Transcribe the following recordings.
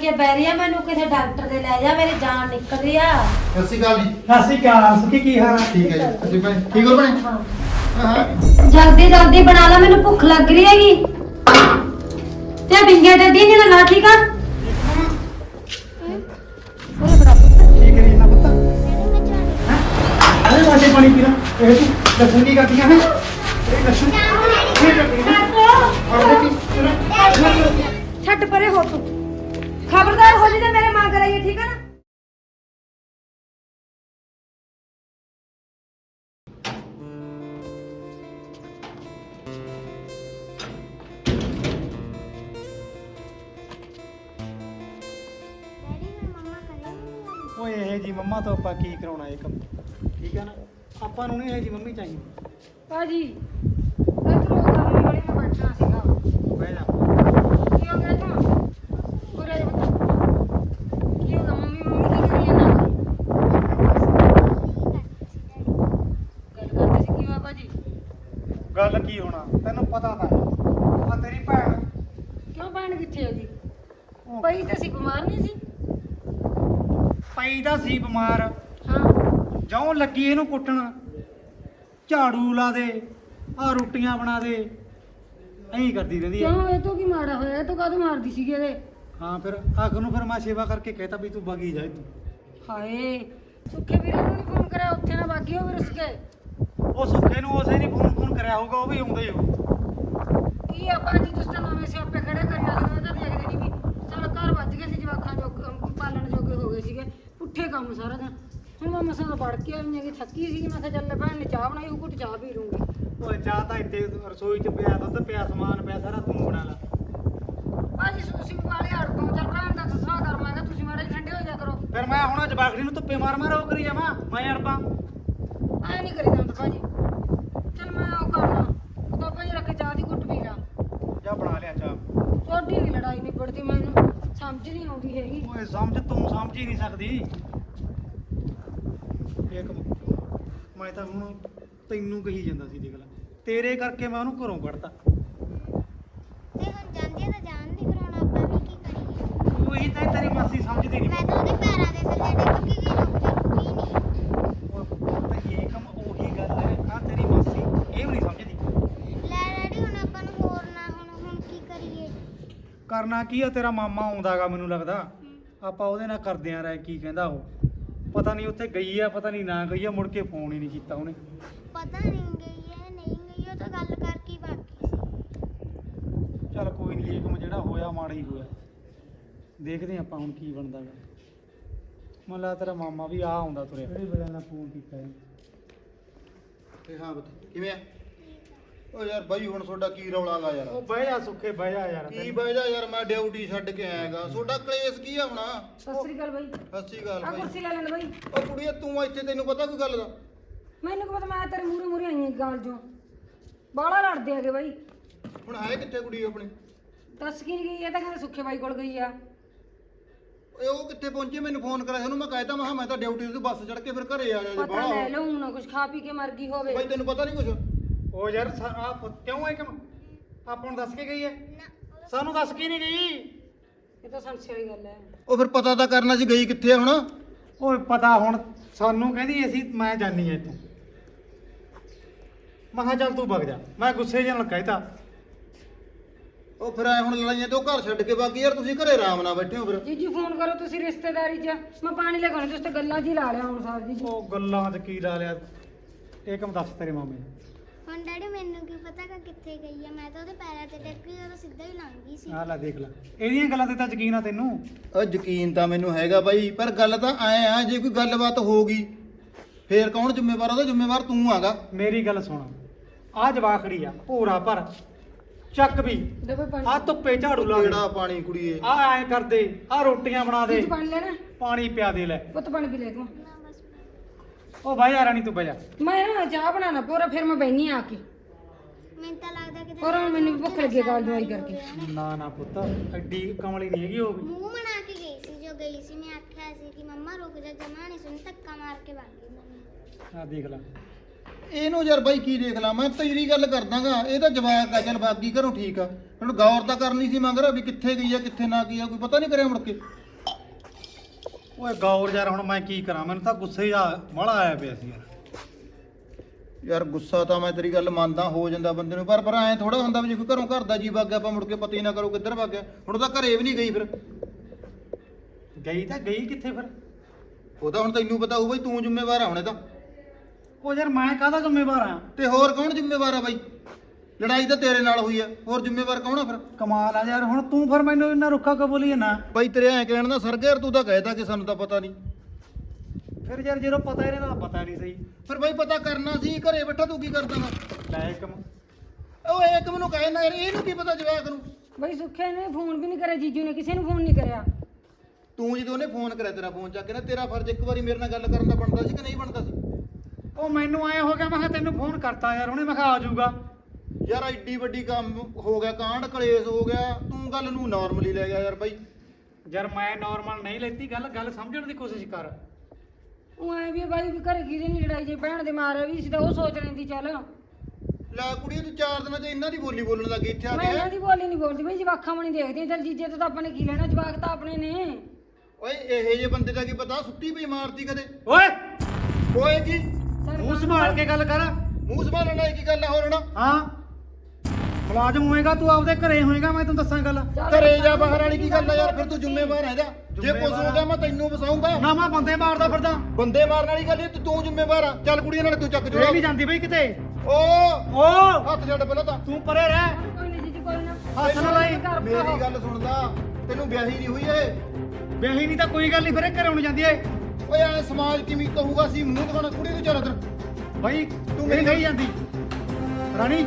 ਕੇ ਬਹਿ ਰਹੀ ਆ ਮੈਨੂੰ ਕਿਸੇ ਡਾਕਟਰ ਦੇ ਲੈ ਜਾ ਮੇਰੀ ਜਾਨ ਨਿਕਲ ਰਹੀ ਆ। ਸਤਿ ਸ਼੍ਰੀ ਅਕਾਲ ਜੀ। ਸਤਿ ਸ਼੍ਰੀ ਅਕਾਲ ਸੁਖੀ ਕੀ ਹਾਲ ਆ? ਠੀਕ ਹੈ ਜੀ ਤੁਸੀਂ ਭੈਣ ਠੀਕ ਹੋ ਭੈਣ? ਹਾਂ। ਹਾਂ। ਜਲਦੀ ਜਲਦੀ ਬਣਾ ਲਾ ਮੈਨੂੰ ਭੁੱਖ ਲੱਗ ਰਹੀ ਹੈਗੀ। ਤੇ ਬਿੰਗੇ ਤੇ ਦੀ ਨਾ ਲਾ ਠੀਕ ਆ? ਉਹਨੇ ਬੜਾ ਕੀ ਕਰੀ ਨਾ ਪੁੱਤ? ਅਰੇ ਵਾਜੇ ਪਾਣੀ ਪੀਣਾ ਇਹ ਤੂੰ ਦੱਸਣ ਕੀ ਕਰਦੀਆਂ ਹੈ? ਇਹ ਦੱਸਣ ਇਹ ਕਰਦੀਆਂ ਔਰ ਕੀ ਛੱਡ ਪਰੇ ਹੋ ਤੂੰ। ਖਬਰਦਾਰ ਹੋ ਜੀ ਤੇ ਮੇਰੇ ਮਾਂ ਕਰਾਈਏ ਠੀਕ ਆ ਨਾ? ਓਏ ਇਹ ਜੀ ਮੰਮਾ ਤੋਂ ਆਪਾਂ ਕੀ ਕਰਾਉਣਾ ਇਹ ਕੰਮ ਠੀਕ ਹੈ ਨਾ? ਆਪਾਂ ਨੂੰ ਨਹੀਂ ਇਹ ਜੀ ਮੰਮੀ ਚਾਹੀਦੀ। ਭਾਜੀ ਇਧਰੋਂ ਕਰਨੀ ਵਾਲੀ ਮੈਂ ਬੈਠਣਾ ਸੀਗਾ ਬਹਿ ਜਾ ਕੀ ਹੋ ਗਿਆ ਤੂੰ ਪੂਰਾ ਜਿਹਾ ਬਤਾ। ਕੀ ਹੋ ਗਿਆ ਮੰਮੀ ਮੰਮੀ ਕੀ ਕਰੀ ਜਾਂਦਾ ਗੱਲ ਕਰਦੇ ਸੀ ਕੀ ਹੋਇਆ ਭਾਜੀ ਗੱਲ ਕੀ ਹੋਣਾ ਤੈਨੂੰ ਪਤਾ ਤਾਂ ਹੈ ਆ ਤੇਰੀ ਭੈਣ ਕਿਉਂ ਭੈਣ ਕਿੱਥੇ ਹੈਗੀ ਪਈ ਤਾਂ ਸੀ ਬਿਮਾਰ ਨਹੀਂ ਸੀ ਪਈ ਦਾ ਸੀ ਬਿਮਾਰ। ਹਾਂ। ਜਿਉਂ ਲੱਗੀ ਇਹਨੂੰ ਕੁੱਟਣ ਝਾੜੂ ਲਾ ਦੇ ਆ ਰੋਟੀਆਂ ਬਣਾ ਦੇ ਐਂ ਕਰਦੀ ਰਹਿੰਦੀ ਹੈ ਕਿਉਂ? ਇਹ ਤੋਂ ਕੀ ਮਾੜਾ ਹੋਇਆ? ਇਹ ਤੋਂ ਕਾਹਦੋਂ ਮਾਰਦੀ ਸੀਗੀ ਇਹਦੇ? ਹਾਂ ਫਿਰ ਆਖ ਨੂੰ ਫਿਰ ਮੈਂ ਸੇਵਾ ਕਰਕੇ ਕਹਿਤਾ ਵੀ ਤੂੰ ਬਗੀ ਜਾ ਤੂੰ ਹਾਏ ਸੁੱਖੇ ਵੀਰੇ ਨੂੰ ਨਹੀਂ ਫੋਨ ਕਰਿਆ? ਉੱਥੇ ਨਾ ਬਾਗੀ ਹੋ ਰਸ ਕੇ। ਉਹ ਸੁੱਖੇ ਨੂੰ ਉਸੇ ਨਹੀਂ ਫੋਨ ਫੋਨ ਕਰਿਆ ਹੋਊਗਾ ਉਹ ਵੀ ਆਉਂਦਾ ਹੀ ਹੋਊ। ਕੀ ਆਪਾਂ ਜੀ ਤੁਸੀਂ ਤਾਂ ਨਵੇਂ ਸਿਆਪੇ ਖੜੇ ਕਰੀ ਜਾਂਦੇ ਹੋ ਤਾਂ ਦੇਖਦੇ ਨਹੀਂ ਵੀ। ਚਲ ਘਰ ਵੱਜ ਗਏ ਸੀ ਜਵਾਖਾਂ ਜੋ ਪਾਲਣ ਜੋਗੇ ਹੋ ਗਏ ਸੀਗੇ। ਪੁੱਠੇ ਕੰਮ ਸਾਰਾ ਦਿਨ। ਹੁਣ ਮੈਂ ਮਸਾਂ ਤਾਂ ਪੜ ਕੇ ਆਈ ਹੈਗੀ ਥੱਕੀ ਸੀਗੀ ਮੈਂ ਕਿਹਾ ਚੱਲ ਭੈਣ ਨੇ ਚਾਹ ਬਣਾਈ ਉਹ ਘੁੱਟ ਚਾਹ ਪੀ ਲੂੰਗੀ। ਓਏ ਚਾਹ ਤਾਂ ਇੱਥੇ ਰਸੋਈ 'ਚ ਪਿਆ ਦੁੱਧ ਪਿਆ ਸਮਾਨ ਪਿਆ ਸਾਰਾ ਤੂੰ ਬਣਾ ਲਾ ਭਾਜੀ ਸੁਸੀ ਵਾਲੇ ਹੜ ਤੋਂ ਚੱਲ ਭੈਣ ਦਾ ਸਸਰਾ ਕਰ ਮੈਂ ਕਿਹਾ ਤੁਸੀਂ ਮਾੜੇ ਜਿਹੇ ਠੰਡੇ ਹੋ ਜਾ ਕਰੋ। ਫਿਰ ਮੈਂ ਹੁਣ ਜਵਾਖੜੀ ਨੂੰ ਧੁੱਪੇ ਮਾਰ ਮਾਰ ਉਹ ਕਰੀ ਜਾਵਾਂ ਮੈਂ ਅੜਪਾਂ। ਐ ਨਹੀਂ ਕਰੀ ਜਾਂਦਾ ਭਾਜੀ। ਚਲ ਮੈਂ ਉਹ ਕਰਨਾ ਤਾਂ ਭਾਜੀ ਰੱਖ ਕੇ ਚਾਹ ਦੀ ਘੁੱਟ ਪੀ ਲਾ। ਜਾ ਬਣਾ ਲਿਆ ਚਾਹ। ਤੁਹਾਡੀ ਨਹੀਂ ਲੜਾਈ ਨਿਬੜਦੀ ਮੈਨੂੰ। ਸਮਝ ਨਹੀਂ ਆਉਂਦੀ ਹੈਗੀ। ਓਏ ਸਮਝ ਤੂੰ ਸਮਝ ਹੀ ਨਹੀਂ ਸਕਦੀ। ਇੱਕ ਮੈਂ ਤਾਂ ਹੁਣ ਤੈਨੂੰ ਕਹੀ ਜਾਂਦਾ ਸੀ ਦੇਖ ਲੈ। ਤੇਰੇ ਕਰਕੇ ਮੈਂ ਉਹਨੂੰ ਘਰੋਂ ਕੱਢਤਾ। ਤੇ ਹੁਣ ਜਾਂਦੀ ਆ ਤਾਂ ਜਾਣ ਦੀ ਫਿਰ ਹੁਣ ਆਪਾਂ ਵੀ ਕੀ ਕਰੀਏ? ਉਹੀ ਤਾਂ ਤੇਰੀ ਮਾਸੀ ਸਮਝਦੀ ਨਹੀਂ। ਮੈਂ ਤਾਂ ਉਹਦੇ ਪੈਰਾਂ ਦੇ ਥੱਲੇ ਡਿੱਗ ਕੇ ਗਈ ਰੁਕ ਜਾ ਰੁਕੀ ਨਹੀਂ। ਓਏ ਤਾਂ ਇਹ ਕੰਮ ਉਹੀ ਗੱਲ ਹੈ। ਆ ਤੇਰੀ ਮਾਸੀ ਇਹ ਵੀ ਨਹੀਂ ਸਮਝਦੀ ਲੈ ਡੈਡੀ ਹੁਣ ਆਪਾਂ ਨੂੰ ਹੋਰ ਨਾ ਹੁਣ ਹੁਣ ਕੀ ਕਰੀਏ ਕਰਨਾ ਕੀ ਆ ਤੇਰਾ ਮਾਮਾ ਆਉਂਦਾਗਾ ਮੈਨੂੰ ਲੱਗਦਾ। ਆਪਾਂ ਉਹਦੇ ਨਾਲ ਕਰਦੇ ਆ ਰਹਿ ਕੀ ਕਹਿੰਦਾ ਉਹ। ਪਤਾ ਨਹੀਂ ਉੱਥੇ ਗਈ ਆ ਪਤਾ ਨਹੀਂ ਨਾ ਗਈ ਆ ਮੁੜ ਕੇ ਫੋਨ ਹੀ ਨਹੀਂ ਕੀਤਾ ਉਹਨੇ। ਪਤਾ ਨਹੀਂ ਗਈ ਹੈ ਨਹੀਂ ਗਈ ਉਹ ਤਾਂ ਗੱਲ ਕਰਕੇ ਹੀ ਬਾਕੀ ਸੀ। ਚੱਲ ਕੋਈ ਨਹੀਂ ਇਹ ਕੰਮ ਜਿਹੜਾ ਹੋਇਆ ਮਾੜਾ ਹੀ ਹੋਇਆ। ਦੇਖਦੇ ਹਾਂ ਆਪਾਂ ਹੁਣ ਕੀ ਬਣਦਾ ਗਾ ਮੰਨ ਲਾ ਤੇਰਾ ਮਾਮਾ ਵੀ ਆ ਆਉਂਦਾ ਤੁਰਿਆ। ਕਿਹੜੀ ਵਜ੍ਹਾ ਨਾਲ ਫੋਨ ਕੀਤਾ ਹੈ ਤੇ ਹਾਂ ਬਤਾ ਕਿਵੇਂ ਆ? ਓ ਯਾਰ ਬਾਈ ਹੁਣ ਤੁਹਾਡਾ ਕੀ ਰੌਲਾ ਗਾ ਯਾਰ? ਉਹ ਬਹਿ ਜਾ ਸੁੱਖੇ ਬਹਿ ਜਾ ਯਾਰ ਕੀ ਦਾ ਯਾਰ ਮੈਂ ਡਿਊਟੀ ਛੱਡ ਕੇ ਆਇਆਗਾ ਤੁਹਾਡਾ ਕਲੇਸ਼ ਕੀ ਆ ਹੁਣ? ਸਤਿ ਸ੍ਰੀ ਅਕਾਲ ਬਾਈ। ਸਤਿ ਸ਼੍ਰੀ ਅਕਾਲ ਆ ਬਾਈ। ਕੁਰਸੀ ਲੈ ਲੈਣ ਬਾਈ। ਓ ਕੁੜੀਏ ਤੂੰ ਇੱਥੇ ਤੈਨੂੰ ਪਤਾ ਕੋਈ ਗੱਲ ਦਾ? ਮੈਨੂੰ ਕੀ ਪਤਾ ਮੈਂ ਤੇਰੇ ਮੂਰੇ ਮੂਰੇ ਆਈ ਗਾਲ ਜੋ ਬਾਹਲਾ ਲੜਦੇ ਆਗੇ ਬਾਈ। ਹੁਣ ਹੈ ਕਿੱਥੇ ਕੁੜੀ ਆਪਣੀ? ਦੱਸ ਕੀ ਨੀ ਗਈ ਇਹ ਤਾਂ ਕਹਿੰਦੇ ਸੁੱਖੇ ਬਾਈ ਕੋਲ ਗਈ ਆ। ਓਏ ਉਹ ਕਿੱਥੇ ਪਹੁੰਚੀ? ਮੈਨੂੰ ਫੋਨ ਕਰਿਆ ਉਹਨੂੰ ਮੈਂ ਕਹਿਤਾ ਮੈਂ ਕਿਹਾ ਮੈਂ ਤਾਂ ਡਿਊਟੀ ਤੋਂ ਬੱਸ ਚੜ ਕੇ ਫਿਰ ਘਰੇ ਆ ਜਾ ਜੇ ਪਤਾ ਲੈ ਬਾਹਲਾ ਲਓ ਨਾ ਕੁਝ ਖਾ ਪੀ ਕੇ ਮਰ ਗਈ ਹੋਵੇ। ਬਾਈ ਤੈਨੂੰ ਪਤਾ ਨਹੀਂ ਕੁਛ? ਉਹ ਯਾਰ ਪ- ਕਿਉਂ ਇਹ ਕੰਮ ਆਪਾਂ ਨੂੰ ਦੱਸ ਕੇ ਗਈ ਹੈ ਸਾਨੂੰ ਦੱਸ ਕੇ ਨਹੀਂ ਗਈ। ਇਹ ਤਾਂ ਸੰਸ਼ੇ ਵਾਲੀ ਗੱਲ ਹੈ ਉਹ ਫਿਰ ਪਤਾ ਤਾਂ ਕਰਨਾ ਸੀ ਗਈ ਕਿੱਥੇ ਆ ਹੁਣ? ਓਏ ਪਤਾ ਹੁਣ ਸਾਨੂੰ ਕਹਿੰਦੀ ਅਸੀਂ ਮੈਂ ਜਾਣੀ ਐ ਇੱਥੋਂ। ਮੈਂ ਕਿਹਾ ਚੱਲ ਤੂੰ ਵਗ ਜਾ। ਮੈਂ ਗੁੱਸੇ ਜਿਹੇ ਨਾਲ ਕਹਿਤਾ। ਉਹ ਫਿਰ ਐ ਹੁਣ ਲੜਾਈਆਂ ਤੇ ਉਹ ਘਰ ਛੱਡ ਕੇ ਬਾਕੀ ਯਾਰ ਤੁਸੀਂ ਘਰੇ ਆਰਾਮ ਨਾਲ ਬੈਠੇ ਹੋ ਫਿਰ। ਜੀਜੂ ਫੋਨ ਕਰੋ ਤੁਸੀਂ ਰਿਸ਼ਤੇਦਾਰੀ 'ਚ। ਮੈਂ ਪਾਣੀ ਲੈ ਕੇ ਆਉਣਾ ਤੁਸੀਂ ਤਾਂ ਗੱਲਾਂ ਹੀ ਲਾ ਲਿਆ ਹੁਣ ਸਾਰ ਜੀ ਉਹ ਗੱਲਾਂ 'ਚ ਕੀ ਲਾ ਲਿਆ? ਇਹ ਕੰਮ ਦੱਸ ਤੇਰੇ ਮਾਮੇ ਨੇ। ਹੁਣ ਡੈਡੀ ਮੈਨੂੰ ਕੀ ਪਤਾ ਕਿ ਕਿੱਥੇ ਗਈ ਆ? ਮੈਂ ਤਾਂ ਉਹਦੇ ਪੈਰਾਂ ਤੇ ਡਿੱਗ ਗਈ ਉਹ ਸਿੱਧਾ ਹੀ ਲੰਘ ਗਈ ਸੀ। ਆ ਲੈ ਦੇਖ ਲੈ। ਇਹਦੀਆਂ ਗੱਲਾਂ ਤੇ ਤਾਂ ਯਕੀਨ ਆ ਤੈਨੂੰ। ਉਹ ਯਕੀਨ ਤਾਂ ਮੈਨੂੰ ਹੈਗਾ ਬਾਈ ਪਰ ਗੱਲ ਤਾਂ ਐ ਆ ਜੇ ਕੋਈ ਗੱਲਬਾਤ ਹੋ ਗਈ ਫੇਰ ਕੌਣ ਜ਼ਿੰਮੇਵਾਰ ਉਹਦਾ ਜ਼ਿੰਮੇਵਾਰ ਤੂੰ ਆਗਾ। ਮੇਰੀ ਗੱਲ ਸੁਣ। ਆ ਜਵਾਖੜੀ ਆ ਭੂਰਾ ਪਰ ਚੱਕ ਵੀ। ਪਾਣੀ। ਆ ਧੁੱਪੇ ਝਾੜੂ ਲਾ ਦੇ। ਕਿਹੜਾ ਪਾਣੀ ਕੁੜੀਏ? ਆ ਐ ਕਰਦੇ ਆ ਰੋਟੀਆਂ ਬਣਾ ਦੇ। ਪਾਣੀ ਲੈਣਾ ਪਾਣੀ ਪਿਆ ਦੇ ਲੈ। ਪੁੱਤ ਪਾਣੀ ਪੀ ਲੈ ਤੂੰ। ਉਹ ਭਾਈ ਰਾਣੀ ਤੂੰ ਬਹਿ ਜਾ। ਮੈਂ ਨਾ ਚਾਹ ਬਣਾਣਾ ਪੂਰਾ ਫਿਰ ਮੈਂ ਬੈਣੀ ਆ ਕੇ। ਮੈਨੂੰ ਤਾਂ ਲੱਗਦਾ ਕਿ ਹੋਰ ਹੁਣ ਮੈਨੂੰ ਵੀ ਭੁੱਖ ਲੱਗੀ ਗਾਲ ਦਵਾਈ ਕਰਕੇ। ਨਾ। ਨਾ ਪੁੱਤ ਐਡੀ ਕਮਲੀ ਨਹੀਂ ਹੈਗੀ ਉਹ ਵੀ। ਮੂੰਹ ਬਣਾ ਕੇ ਗਈ ਸੀ ਜੋ ਗਈ ਸੀ ਮੈਂ ਆਖਿਆ ਸੀ ਕਿ ਮੰਮਾ ਰੁਕ ਜਾ ਜਮਾ ਨਹੀਂ ਸੁਣ ਧੱਕਾ ਮਾਰ ਕੇ ਗਈ ਮੰਮੀ ਆ ਦੇਖ ਲੈ। ਇਹਨੂੰ ਯਾਰ ਬਾਈ ਕੀ ਦੇਖ ਲਾ ਮੈਂ ਤੇਰੀ ਗੱਲ ਕਰਦਾਗਾ ਇਹ ਤਾਂ ਜਵਾਕ ਆ ਚੱਲ ਬਾਕੀ ਘਰੋਂ ਠੀਕ ਆ। ਹੁਣ ਗੌਰ ਤਾਂ ਕਰਨੀ ਸੀ ਮੰਗ ਰਿਹਾ ਵੀ ਕਿੱਥੇ ਗਈ ਆ ਕਿੱਥੇ ਨਾ ਗਈ ਆ ਕੋਈ ਪਤਾ ਨਹੀਂ ਕਰਿਆ ਮੁੜ ਕੇ। ਓਏ ਗੌਰ ਯਾਰ ਹੁਣ ਮੈਂ ਕੀ ਕਰਾਂ? ਮੈਨੂੰ ਤਾਂ ਗੁੱਸੇ ਆ ਬੜਾ ਆਇਆ ਪਿਆ ਸੀ ਯਾਰ। ਯਾਰ ਗੁੱਸਾ ਤਾਂ ਮੈਂ ਤੇਰੀ ਗੱਲ ਮੰਨਦਾ ਹੋ ਜਾਂਦਾ ਬੰਦੇ ਨੂੰ ਪਰ ਪਰ ਐ ਥੋੜਾ ਹੁੰਦਾ ਵੀ ਜੇ ਕੋਈ ਘਰੋਂ ਘਰ ਦਾ ਜੀ ਵਗ ਗਿਆ ਆਪਾਂ ਮੁੜ ਕੇ ਪਤਾ ਹੀ ਨਾ ਕਰੋ ਕਿੱਧਰ ਵਗ ਗਿਆ? ਹੁਣ ਤਾਂ ਘਰੇ ਵੀ ਨਹੀਂ ਗਈ ਫਿਰ। ਗਈ ਤਾਂ ਗਈ ਕਿੱਥੇ ਫਿਰ? ਉਹ ਤਾਂ ਹੁਣ ਤੈਨੂੰ ਪਤਾ ਹੋਊ ਬਈ ਤੂੰ ਜ਼ਿੰਮੇਵਾਰ ਆ ਹੁਣੇ ਤਾਂ। ਉਹ ਯਾਰ ਮੈਂ ਕਾਹਦਾ ਜ਼ਿੰਮੇਵਾਰ ਆ? ਤੇ ਹੋਰ ਕੌਣ ਜ਼ਿੰਮੇਵਾਰ ਆ ਬਾਈ? ਲੜਾਈ ਤਾਂ ਤੇਰੇ ਨਾਲ ਹੋਈ ਆ। ਹੋਰ ਜ਼ਿੰਮੇਵਾਰ ਕੌਣ ਆ ਫਿਰ? ਕਮਾਲ ਆ ਯਾਰ ਹੁਣ ਤੂੰ ਫਿਰ ਮੈਨੂੰ ਇੰਨਾ ਰੁੱਖਾ ਕਿਉਂ ਬੋਲੀ ਨਾ ਬਾਈ ਤੇਰੇ ਐ ਕਹਿਣ ਦਾ ਸਰਗੇਰ ਤੂੰ ਤਾਂ ਕਹਿਤਾ ਕਿ ਸਾਨੂੰ ਤਾਂ ਪਤਾ ਨਹੀਂ। ਫਿਰ ਯਾਰ ਜਦੋਂ ਪਤਾ ਇਹਨੇ ਤਾਂ ਪਤਾ ਨਹੀਂ ਸਹੀ। ਫਿਰ ਬਾਈ ਪਤਾ ਕਰਨਾ ਸੀ ਘਰੇ ਬੈਠਾ ਤੂੰ ਕੀ ਕਰਦਾ ਵਾ? ਲੈ ਇੱਕ ਉਹ ਇੱਕ ਮੈਨੂੰ ਕਹੇ ਨਾ ਯਾਰ ਇਹਨੂੰ ਕੀ ਪਤਾ ਜਵਾਕ ਨੂੰ? ਬਈ ਸੁੱਖੇ ਨੇ ਫੋਨ ਵੀ ਨਹੀਂ ਕਰਿਆ ਜੀਜੂ ਨੇ ਕਿਸੇ ਨੂੰ ਫੋਨ ਨਹੀਂ ਕਰਿਆ। ਤੂੰ ਜਦੋਂ ਉਹਨੇ ਫੋਨ ਕਰਿਆ ਤੇਰਾ ਫੋਨ ਚੱਕ ਕੇ ਨਾ ਤੇਰਾ ਫਰਜ਼ ਇੱਕ ਵਾਰੀ ਮੇਰੇ ਨਾਲ ਗੱਲ ਕਰਨ ਦਾ ਬਣਦਾ ਸੀ ਕਿ ਨਹੀਂ ਬਣਦਾ ਸੀ? ਉਹ ਮੈਨੂੰ ਐ ਹੋ ਗਿਆ ਮੈਂ ਕਿਹਾ ਤੈਨੂੰ ਫੋਨ ਕਰਤਾ ਯਾਰ ਹੁਣੇ ਮੈਂ ਕਿਹਾ ਆ ਜਾਊਗਾ। ਯਾਰ ਐਡੀ ਵੱਡੀ ਕੰਮ ਹੋ ਗਿਆ ਕਾਂਡ ਕਲੇਸ਼ ਹੋ ਗਿਆ ਤੂੰ ਗੱਲ ਨੂੰ ਨਾਰਮਲੀ ਲੈ ਗਿਆ ਯਾਰ ਬਾਈ। ਯਾਰ ਮੈਂ ਨਾਰਮਲ ਨਹੀਂ ਲੈਤੀ ਗੱਲ ਗੱਲ ਸਮਝਣ ਦੀ ਕੋਸ਼ਿਸ਼ ਕਰ। ਉਹ ਐ ਵੀ ਬਾਈ ਵੀ ਘਰੇ ਕਿਹਦੇ ਨਹੀਂ ਲੜਾਈ ਜੇ ਭੈਣ ਦੇ ਮਾਰੇ ਵੀ ਸੀ ਤਾਂ ਉਹ ਸੋਚ ਲੈਂਦੀ ਚੱਲ। ਲੈ ਕੁੜੀ ਤੂੰ ਚਾਰ ਦਿਨਾਂ ਚ ਇਹਨਾਂ ਦੀ ਬੋਲੀ ਬੋਲਣ ਲੱਗੀ ਇੱਥੇ ਆ ਮੈਂ ਕੇ ਇਹਨਾਂ ਦੀ ਬੋਲੀ ਨਹੀਂ ਬੋਲਦੀ ਬਈ ਜਵਾਖਾਂ ਮਣੀ ਦੇਖਦੀ ਚੱਲ ਜੀਜੇ ਤੋਂ ਤਾਂ ਆਪਾਂ ਨੇ ਕੀ ਲੈਣਾ ਜਵਾਕ ਤਾਂ ਆਪਣੇ ਨੇ। ਓਏ ਇਹੋ ਜਿਹੇ ਬੰਦੇ ਦਾ ਕੀ ਪਤਾ ਸੁੱਤੀ ਪਈ ਮਾਰਤੀ ਕਦੇ? ਓਏ! ਓਏ ਕੀ? ਚੱਲ ਮੂੰਹ ਸੰਭਾਲ ਕੇ ਗੱਲ ਕਰ। ਮੂੰਹ ਸੰਭਾਲਣ ਨਾਲ ਕੀ ਗੱਲ ਆ ਹੋਰ ਨਾ ਹਾਂ। ਮੁਲਾਜ਼ਮ ਹੋਏਗਾ ਤੂੰ ਆਪਦੇ ਘਰੇ ਹੋਏਗਾ ਮੈਂ ਤੈਨੂੰ ਦੱਸਾਂ ਗੱਲ। ਘਰੇ ਜਾ ਬਾਹਰ ਵਾਲੀ ਕੀ ਗੱਲ ਆ ਯਾਰ ਫਿਰ ਤੂੰ ਜ਼ਿੰਮੇਵਾਰ ਹੈ ਇਹਦਾ ਜੇ ਕੁਝ ਹੋ ਗਿਆ ਮੈਂ ਤੈਨੂੰ ਵਸਾਉਂਗਾ। ਨਾ ਮੈਂ ਬੰਦੇ ਮਾਰਦਾ ਫਿਰਦਾ। ਬੰਦੇ ਮਾਰਨ ਵਾਲੀ ਗੱਲ ਨਹੀਂ ਤੂੰ ਤੂੰ ਜ਼ਿੰਮੇਵਾਰ ਆ। ਚੱਲ ਕੁੜੀਆਂ ਨਾਲ ਤੂੰ ਚੱਕ ਇਹ ਜੋੜਾ। ਨਹੀਂ ਜਾਂਦੀ ਬਈ ਕਿਤੇ। ਓ। ਓ। ਹੱਥ ਛੱਡ ਪਹਿਲਾਂ ਤਾਂ। ਤੂੰ ਪਰੇ ਰਹਿ। ਕੋਈ ਨਹੀਂ ਜੀਜੂ ਕੋਈ ਨਾ। ਹੱਥ ਨਾ ਲਾਈ। ਮੇਰੀ ਗੱਲ ਸੁਣਦਾ ਤੈਨੂੰ ਵਿਆਹੀ ਨਹੀਂ ਹੋਈ ਏ ਵਿਆਹੀ ਨਹੀਂ ਤਾਂ ਕੋਈ ਗੱਲ ਨਹੀਂ ਫਿਰ ਇਹ ਘਰੇ ਹੁਣ ਜਾਂਦੀ ਏ ਓਏ ਐ ਸਮਾਜ ਕਿਵੇਂ ਕਹੂਗਾ ਸੀ ਮੂੰਹ ਦਿਖਾਉਣਾ ਕੁੜੀ ਨੂੰ ਚੱਲ ਇੱਧਰ। ਬਾਈ ਤੂੰ ਤੂੰ ਮੇਰੀ ਨਹੀਂ ਜਾਂਦੀ। ਰਾਣੀ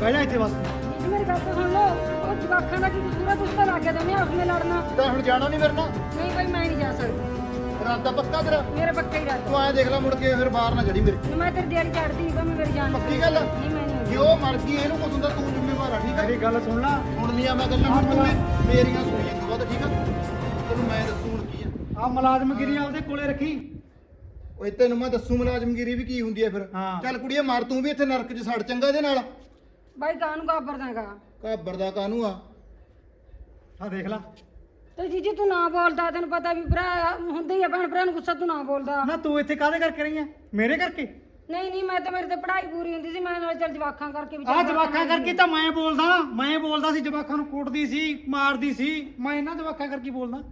ਜਾ ਇੱਥੇ ਬਸ। ਜੀਜੂ ਮੇਰੀ ਗੱਲ ਤਾਂ ਸੁਣ ਲਓ ਉਹ ਜਵਾਖਾਂ ਦਾ ਕੀ ਕਸੂਰ ਆ? ਤੁਸੀਂ ਤਾਂ ਲੱਗ ਗਿਆ ਦੋਨੇ ਆਪਸ ਵਿੱਚ ਲੜਨਾ। ਤਾਂ ਹੁਣ ਜਾਣਾ ਨਹੀਂ ਮੇਰੇ ਨਾਲ? ਨਹੀਂ ਬਈ ਮੈਂ ਨਹੀਂ ਜਾ ਸਕਦੀ। ਇਰਾਦਾ ਪੱਕਾ ਤੇਰਾ? ਮੇਰੇ ਪੱਕਾ ਹੀ ਰੱਖ ਤੂੰ ਐ ਦੇਖ ਲੈ ਮੁੜ ਕੇ ਫਿਰ ਬਾਹਰ ਨਾ ਜੜੀ ਮੇਰੇ। ਮੈਂ ਤੇਰੀ ਦਿਹਾੜੀ ਚੜਦੀ ਨਹੀਂ ਮੈਂ ਮੇਰੀ ਜਾਨ ਪੱਕੀ ਗੱਲ ਆ? ਨਹੀਂ ਮੈਂ ਨਹੀਂ। ਜੇ ਉਹ ਮਰ ਗਈ ਇਹਨੂੰ ਕੁਝ ਹੁੰਦਾ ਤੂੰ ਜ਼ਿੰਮੇਵਾਰ ਆ ਠੀਕ ਆ? ਮੇਰੀ ਗੱਲ ਸੁਣ ਲੈ। ਮੈਂ ਗੱਲਾਂ ਹੁਣ ਤੂੰ ਮੇ- ਮੇਰੀਆਂ ਸੁਣੀਆਂ ਤੂੰ ਬਾਅਦ ਠੀਕ ਆ? ਤੈਨੂੰ ਮੈਂ ਦੱਸੂ ਹੁਣ ਕੀ ਆ। ਆ ਮੁਲਾਜ਼ਮਗਿਰੀ ਆਪਦੇ ਕੋਲੇ ਰੱਖੀ। ਓਏ ਤੈਨੂੰ ਮੈਂ ਦੱਸੂ ਮੁਲਾਜ਼ਮਗਿਰੀ ਵੀ ਕੀ ਹੁੰਦੀ ਆ ਫਿਰ? ਹਾਂ। ਚੱਲ ਕੁੜੀਏ ਮਰ ਤੂੰ ਵੀ ਇੱਥੇ ਨਰਕ 'ਚ ਸੜ ਚੰਗਾ ਇਹਦੇ ਨਾਲ। ਬਾਈ ਕਾਹਨੂੰ ਕਾਬਰ ਦਾਂਗਾ ਘਾਬਰ ਦਾ ਕਾਹਨੂੰ ਆ? ਆ ਦੇਖ ਲੈ। ਤੇ ਜੀਜੂ ਤੂੰ ਨਾ ਬੋਲਦਾ ਤੈਨੂੰ ਪਤਾ ਵੀ ਭਰਾ ਹੁੰਦਾ ਹੀ ਆ ਭੈਣ ਭਰਾ ਨੂੰ ਗੁੱਸਾ ਤੂੰ ਨਾ ਬੋਲਦਾ। ਨਾ ਤੂੰ ਇੱਥੇ ਕਾਹਦੇ ਕਰਕੇ ਰਹੀ ਆ? ਮੇਰੇ ਕਰਕੇ? ਨਹੀਂ ਨਹੀਂ ਮੈਂ ਤਾਂ ਮੇਰੇ ਤੇ ਪੜ੍ਹਾਈ ਪੂਰੀ ਹੁੰਦੀ ਸੀ ਮੈਂ ਨਾਲ ਚੱਲ ਜਵਾਖਾਂ ਕਰਕੇ ਵੀ ਚੱਲ ਆ ਜਵਾਕਾਂ ਕਰਕੇ ਤਾਂ ਮੈਂ ਬੋਲਦਾ। ਮੈਂ ਬੋਲਦਾ ਸੀ ਜਵਾਕਾਂ ਨੂੰ ਕੁੱਟਦੀ ਸੀ ਮਾਰਦੀ ਸੀ। ਮੈਂ ਇਹਨਾਂ ਜਵਾਕਾਂ ਕਰਕੇ ਬੋਲਦਾ।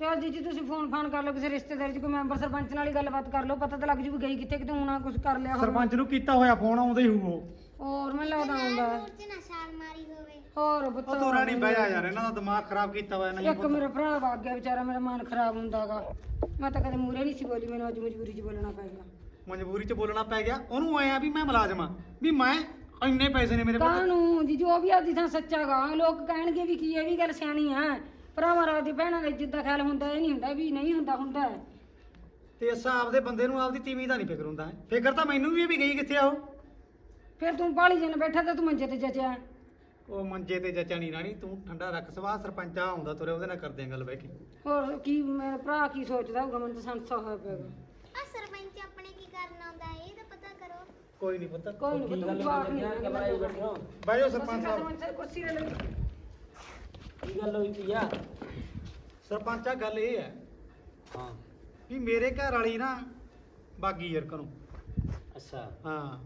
ਚੱਲ ਜੀਜੂ ਤੁਸੀਂ ਫੋਨ ਫਾਨ ਕਰ ਲਓ ਕਿਸੇ ਰਿਸ਼ਤੇਦਾਰ ਚ ਕੋਈ ਮੈਂਬਰ ਸਰਪੰਚ ਨਾਲ ਹੀ ਗੱਲਬਾਤ ਕਰ ਲਓ ਪਤਾ ਤਾਂ ਲੱਗ ਜੂ ਵੀ ਗਈ ਕਿੱਥੇ ਕਿਤੇ ਹੋਣਾ ਕੁਝ ਕਰ ਲਿਆ ਹੋਵੇ ਸਰਪੰਚ ਨੂੰ ਕੀਤਾ ਹੋਇਆ ਫੋਨ ਆਉਂਦਾ ਹੀ ਹੋਊ ਉਹ। ਹੋਰ ਨਾ ਛਾਲ ਮਾਰੀ ਹੋਵੇ। ਹੋਰ ਉਹ ਪੁੱਤ ਤੂੰ ਰਾਣੀ ਬਹਿ ਜਾ ਯਾਰ ਇਹਨਾਂ ਦਾ ਦਿਮਾਗ ਖਰਾਬ ਕੀਤਾ ਹੋਇਆ ਨਹੀਂ ਇੱਕ ਮੇਰਾ ਭਰਾ ਵਗ ਗਿਆ ਵਿਚਾਰਾ ਮੇਰਾ ਮਨ ਖਰਾਬ ਹੁੰਦਾਗਾ। ਮੈਂ ਤਾਂ ਕਦੇ ਮੂਰੇ ਨਹੀਂ ਸੀ ਬੋਲੀ ਮੈਨੂੰ ਅੱਜ ਮਜਬੂਰੀ 'ਚ ਬੋਲਣਾ ਪੈ ਗਿਆ। ਮਜਬੂਰੀ 'ਚ ਬੋਲਣਾ ਪੈ ਗਿਆ? ਉਹਨੂੰ ਆਇਆ ਵੀ ਮੈਂ ਮੁਲਾਜ਼ਮ ਆ ਵੀ ਮੈਂ ਇੰਨੇ ਪੈਸੇ ਨੇ ਮੇਰੇ ਕੋਲ। ਕਾਹਨੂੰ? ਜੀਜੂ ਉਹ ਵੀ ਆਪਦੀ ਥਾਂ ਸੱਚਾਗਾ। ਲੋਕ ਕਹਿਣਗੇ ਵੀ ਕੀ ਇਹ ਵੀ ਗੱਲ ਸਿਆਣੀ ਆ। ਭਰਾਵਾਂ ਭੈਣਾਂ ਦਾ ਇੱਜ਼ਤ ਦਾ ਖਿਆਲ ਹੁੰਦਾ ਇਹ ਨਹੀਂ ਹੁੰਦਾ ਵੀ ਨਹੀਂ ਹੁੰਦਾ ਹੁੰਦਾ ਹੈ। ਤੇ ਅਸਾਂ ਆਪਦੇ ਬੰਦੇ ਨੂੰ ਆਪਦੀ ਤੀਵੀਂ ਦਾ ਨਹੀਂ ਫਿਕਰ ਹੁੰਦਾ। ਫਿਕਰ ਤਾਂ ਮੈਨੂੰ ਵੀ ਹੈ ਵੀ ਗਈ ਕਿੱਥੇ ਆ ਉਹ? ਫਿਰ ਤੂੰ ਬਾਲੀ ਜਨ ਬੈਠਾ ਤਾਂ ਤੂੰ ਮੰਜੇ ਤੇ ਜਚਿਆ। ਉਹ ਮੰਜੇ ਤੇ ਜਚਣੀ ਰਾਣੀ ਤੂੰ ਠੰਡਾ ਰੱਖ ਸਵਾ ਸਰਪੰਚ ਆ ਆਉਂਦਾ ਤੁਰੇ ਉਹਦੇ ਨਾਲ ਕਰਦੇ ਆ ਗੱਲ ਬਹਿ ਕੇ। ਹੋਰ ਕੀ ਮੇਰਾ ਭਰਾ ਕੀ ਸੋਚਦਾ ਹੋਊਗਾ ਮੈਨੂੰ ਤਾਂ ਸੰਸਾ ਹੋਇਆ ਪਿਆ ਗਾ। ਆ ਸਰਪੰਚ ਆਪਣੇ ਕੀ ਕਰਨ ਆਉਂਦਾ ਹੈ, ਇਹ ਤਾਂ ਪਤਾ ਕਰੋ। ਕੋਈ ਨਹੀਂ ਪਤਾ। ਕੋਈ ਨਹੀਂ ਪਤਾ ਜਵਾਬ ਨਹੀਂ ਬਹਿ ਜਾਓ ਸਰਪੰਚ ਸਾਹਿਬ। ਕੁਰਸੀ ਲੈ ਲਓ। ਕੀ ਗੱਲ ਹੋਈ ਪਈ ਆ? ਸਰਪੰਚ ਆ ਗੱਲ ਇਹ ਹੈ ਹਾਂ। ਵੀ ਮੇਰੇ ਘਰ ਵਾਲੀ ਨਾ ਬਾਗੀ ਯਾਰ ਘਰੋਂ। ਅੱਛਾ। ਹਾਂ।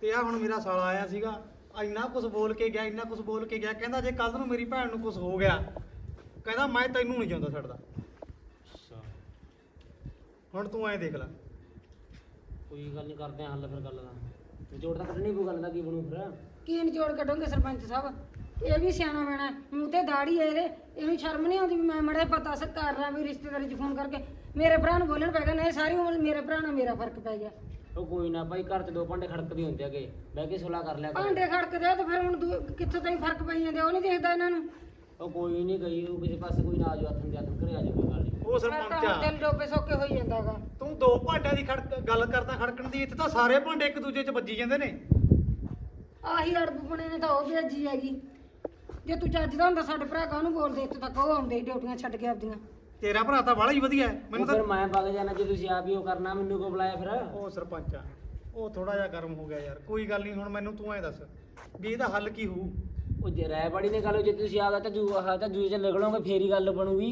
ਤੇ ਆ ਹੁਣ ਮੇਰਾ ਸਾਲਾ ਆਇਆ ਸੀਗਾ ਇੰਨਾ ਕੁਝ ਬੋਲ ਕੇ ਗਿਆ ਇੰਨਾ ਕੁਝ ਬੋਲ ਕੇ ਗਿਆ ਕਹਿੰਦਾ ਜੇ ਕੱਲ ਨੂੰ ਮੇਰੀ ਭੈਣ ਨੂੰ ਕੁਝ ਹੋ ਗਿਆ ਕਹਿੰਦਾ ਮੈਂ ਤੈਨੂੰ ਨਹੀਂ ਜਾਂਦਾ ਛੱਡਦਾ। ਹੁਣ ਤੂੰ ਐਂ ਦੇਖ ਲੈ। ਕੋਈ ਗੱਲ ਨਹੀਂ ਕਰਦੇ ਆ ਹੱਲ ਫਿਰ ਗੱਲ ਦਾ। ਨਿਚੋੜ ਤਾਂ ਕੱਢਣੀ ਪਊ ਗੱਲ ਦਾ ਕੀ ਬਣੂ ਫਿਰ? ਕੀ ਨਿਚੋੜ ਕੱਢੋਗੇ ਸਰਪੰਚ ਸਾਹਿਬ? ਇਹ ਵੀ ਸਿਆਣਾ ਬਣਾ ਮੂੰਹ ਤੇ ਦਾੜੀ ਹੈ ਇਹਦੇ ਇਹਨੂੰ ਸ਼ਰਮ ਨਹੀਂ ਆਉਂਦੀ ਵੀ ਮੈਂ ਮੜੇ ਪਤਾ ਸ ਕਰ ਰਿਹਾ ਵੀ ਰਿਸ਼ਤੇਦਾਰੀ 'ਚ ਫੋਨ ਕਰਕੇ ਮੇਰੇ ਭਰਾ ਨੂੰ ਬੋਲਣ ਪੈ ਗਿਆ ਨਹੀਂ ਸਾਰੀ ਉਮਰ ਮੇਰੇ ਭਰਾ ਨਾਲ ਮੇਰਾ ਫ਼ਰਕ ਪੈ ਗਿਆ। ਉਹ ਕੋਈ ਨਾ ਭਾਈ ਘਰ 'ਚ ਦੋ ਭਾਂਡੇ ਖੜਕਦੇ ਹੁੰਦੇ ਆਗੇ ਬਹਿ ਕੇ ਸੁਲਾ ਕਰ ਲਿਆ ਕਰ। ਭਾਂਡੇ ਖੜਕਦੇ ਆ ਤੇ ਫਿਰ ਹੁਣ ਦੂ- ਕਿੱਥੋਂ ਤਾਈਂ ਫ਼ਰਕ ਪਈ ਜਾਂਦੇ ਆ, ਉਹ ਨਹੀਂ ਦੇਖਦਾ ਇਹਨਾਂ ਨੂੰ। ਉਹ ਕੋਈ ਨਹੀਂ ਗਈ ਉਹ ਕਿਸੇ ਪਾਸੇ ਕੋਈ ਨਾ ਆਜੋ ਦੇ ਹੱਥਨ ਘਰੇ ਆਜੋ ਕੋਈ ਗੱਲ ਨਹੀਂ ਉਹ ਮੈਂ ਸਰਪੰਚ ਤਾਂ ਆ ਦਿਲ ਡੋਬੇ ਸੋਕੇ ਹੋਈ ਜਾਂਦਾਗਾ ਤੂੰ ਦੋ ਭਾਂਡਿਆਂ ਦੀ ਖੜਕ ਗੱਲ ਕਰਦਾ ਖੜਕਣ ਦੀ ਇੱਥੇ ਤਾਂ ਸਾਰੇ ਭਾਂਡੇ ਇੱਕ ਦੂਜੇ 'ਚ ਵੱਜੀ ਜਾਂਦੇ ਨੇ। ਆਹੀ ਅੜਬ ਬਣੇ ਨੇ ਤਾਂ ਉਹ ਭੇਜੀ ਹੈਗੀ। ਜੇ ਤੂੰ ਚੱਜਦਾ ਹੁੰਦਾ ਸਾਡੇ ਭਰਾ ਕਾਹਨੂੰ ਬੋਲਦੇ? ਇੱਥੇ ਤੱਕ ਉਹ ਆਉਂਦੇ ਡਿਊਟੀਆਂ ਛੱਡ ਕੇ ਆਪਦੀਆਂ। ਤੇਰਾ ਭਰਾ ਤਾਂ ਬਾਹਲਾ ਹੀ ਵਧੀਆ ਹੈ। ਮੈਨੂੰ ਫਿਰ ਤਾਂ ਮੈਂ ਵਗ ਜਾਣਾ ਜੇ ਤੁਸੀਂ ਆਪ ਹੀ ਉਹ ਕਰਨਾ ਮੈਨੂੰ ਕੋ ਬੁਲਾਇਆ ਫਿਰ? ਉਹ ਸਰਪੰਚ ਆ। ਉਹ ਥੋੜਾ ਜਿਹਾ ਗਰਮ ਹੋ ਗਿਆ ਯਾਰ। ਕੋਈ ਗੱਲ ਨਹੀਂ ਹੁਣ ਮੈਨੂੰ ਤੂੰ ਐ ਦੱਸ ਵੀ ਇਹਦਾ ਹੱਲ ਕੀ ਹੋਊ? ਉਹ ਜੇ ਰਾਏ ਬੜੀ ਨੇ ਗੱਲ ਜੇ ਤੁਸੀਂ ਆਦਾ ਤਾਂ ਜੂ ਆਹ ਤਾਂ ਜੂ ਚ ਨਿਕਲੋਗੇ ਫੇਰ ਹੀ ਗੱਲ ਬਣੂਗੀ।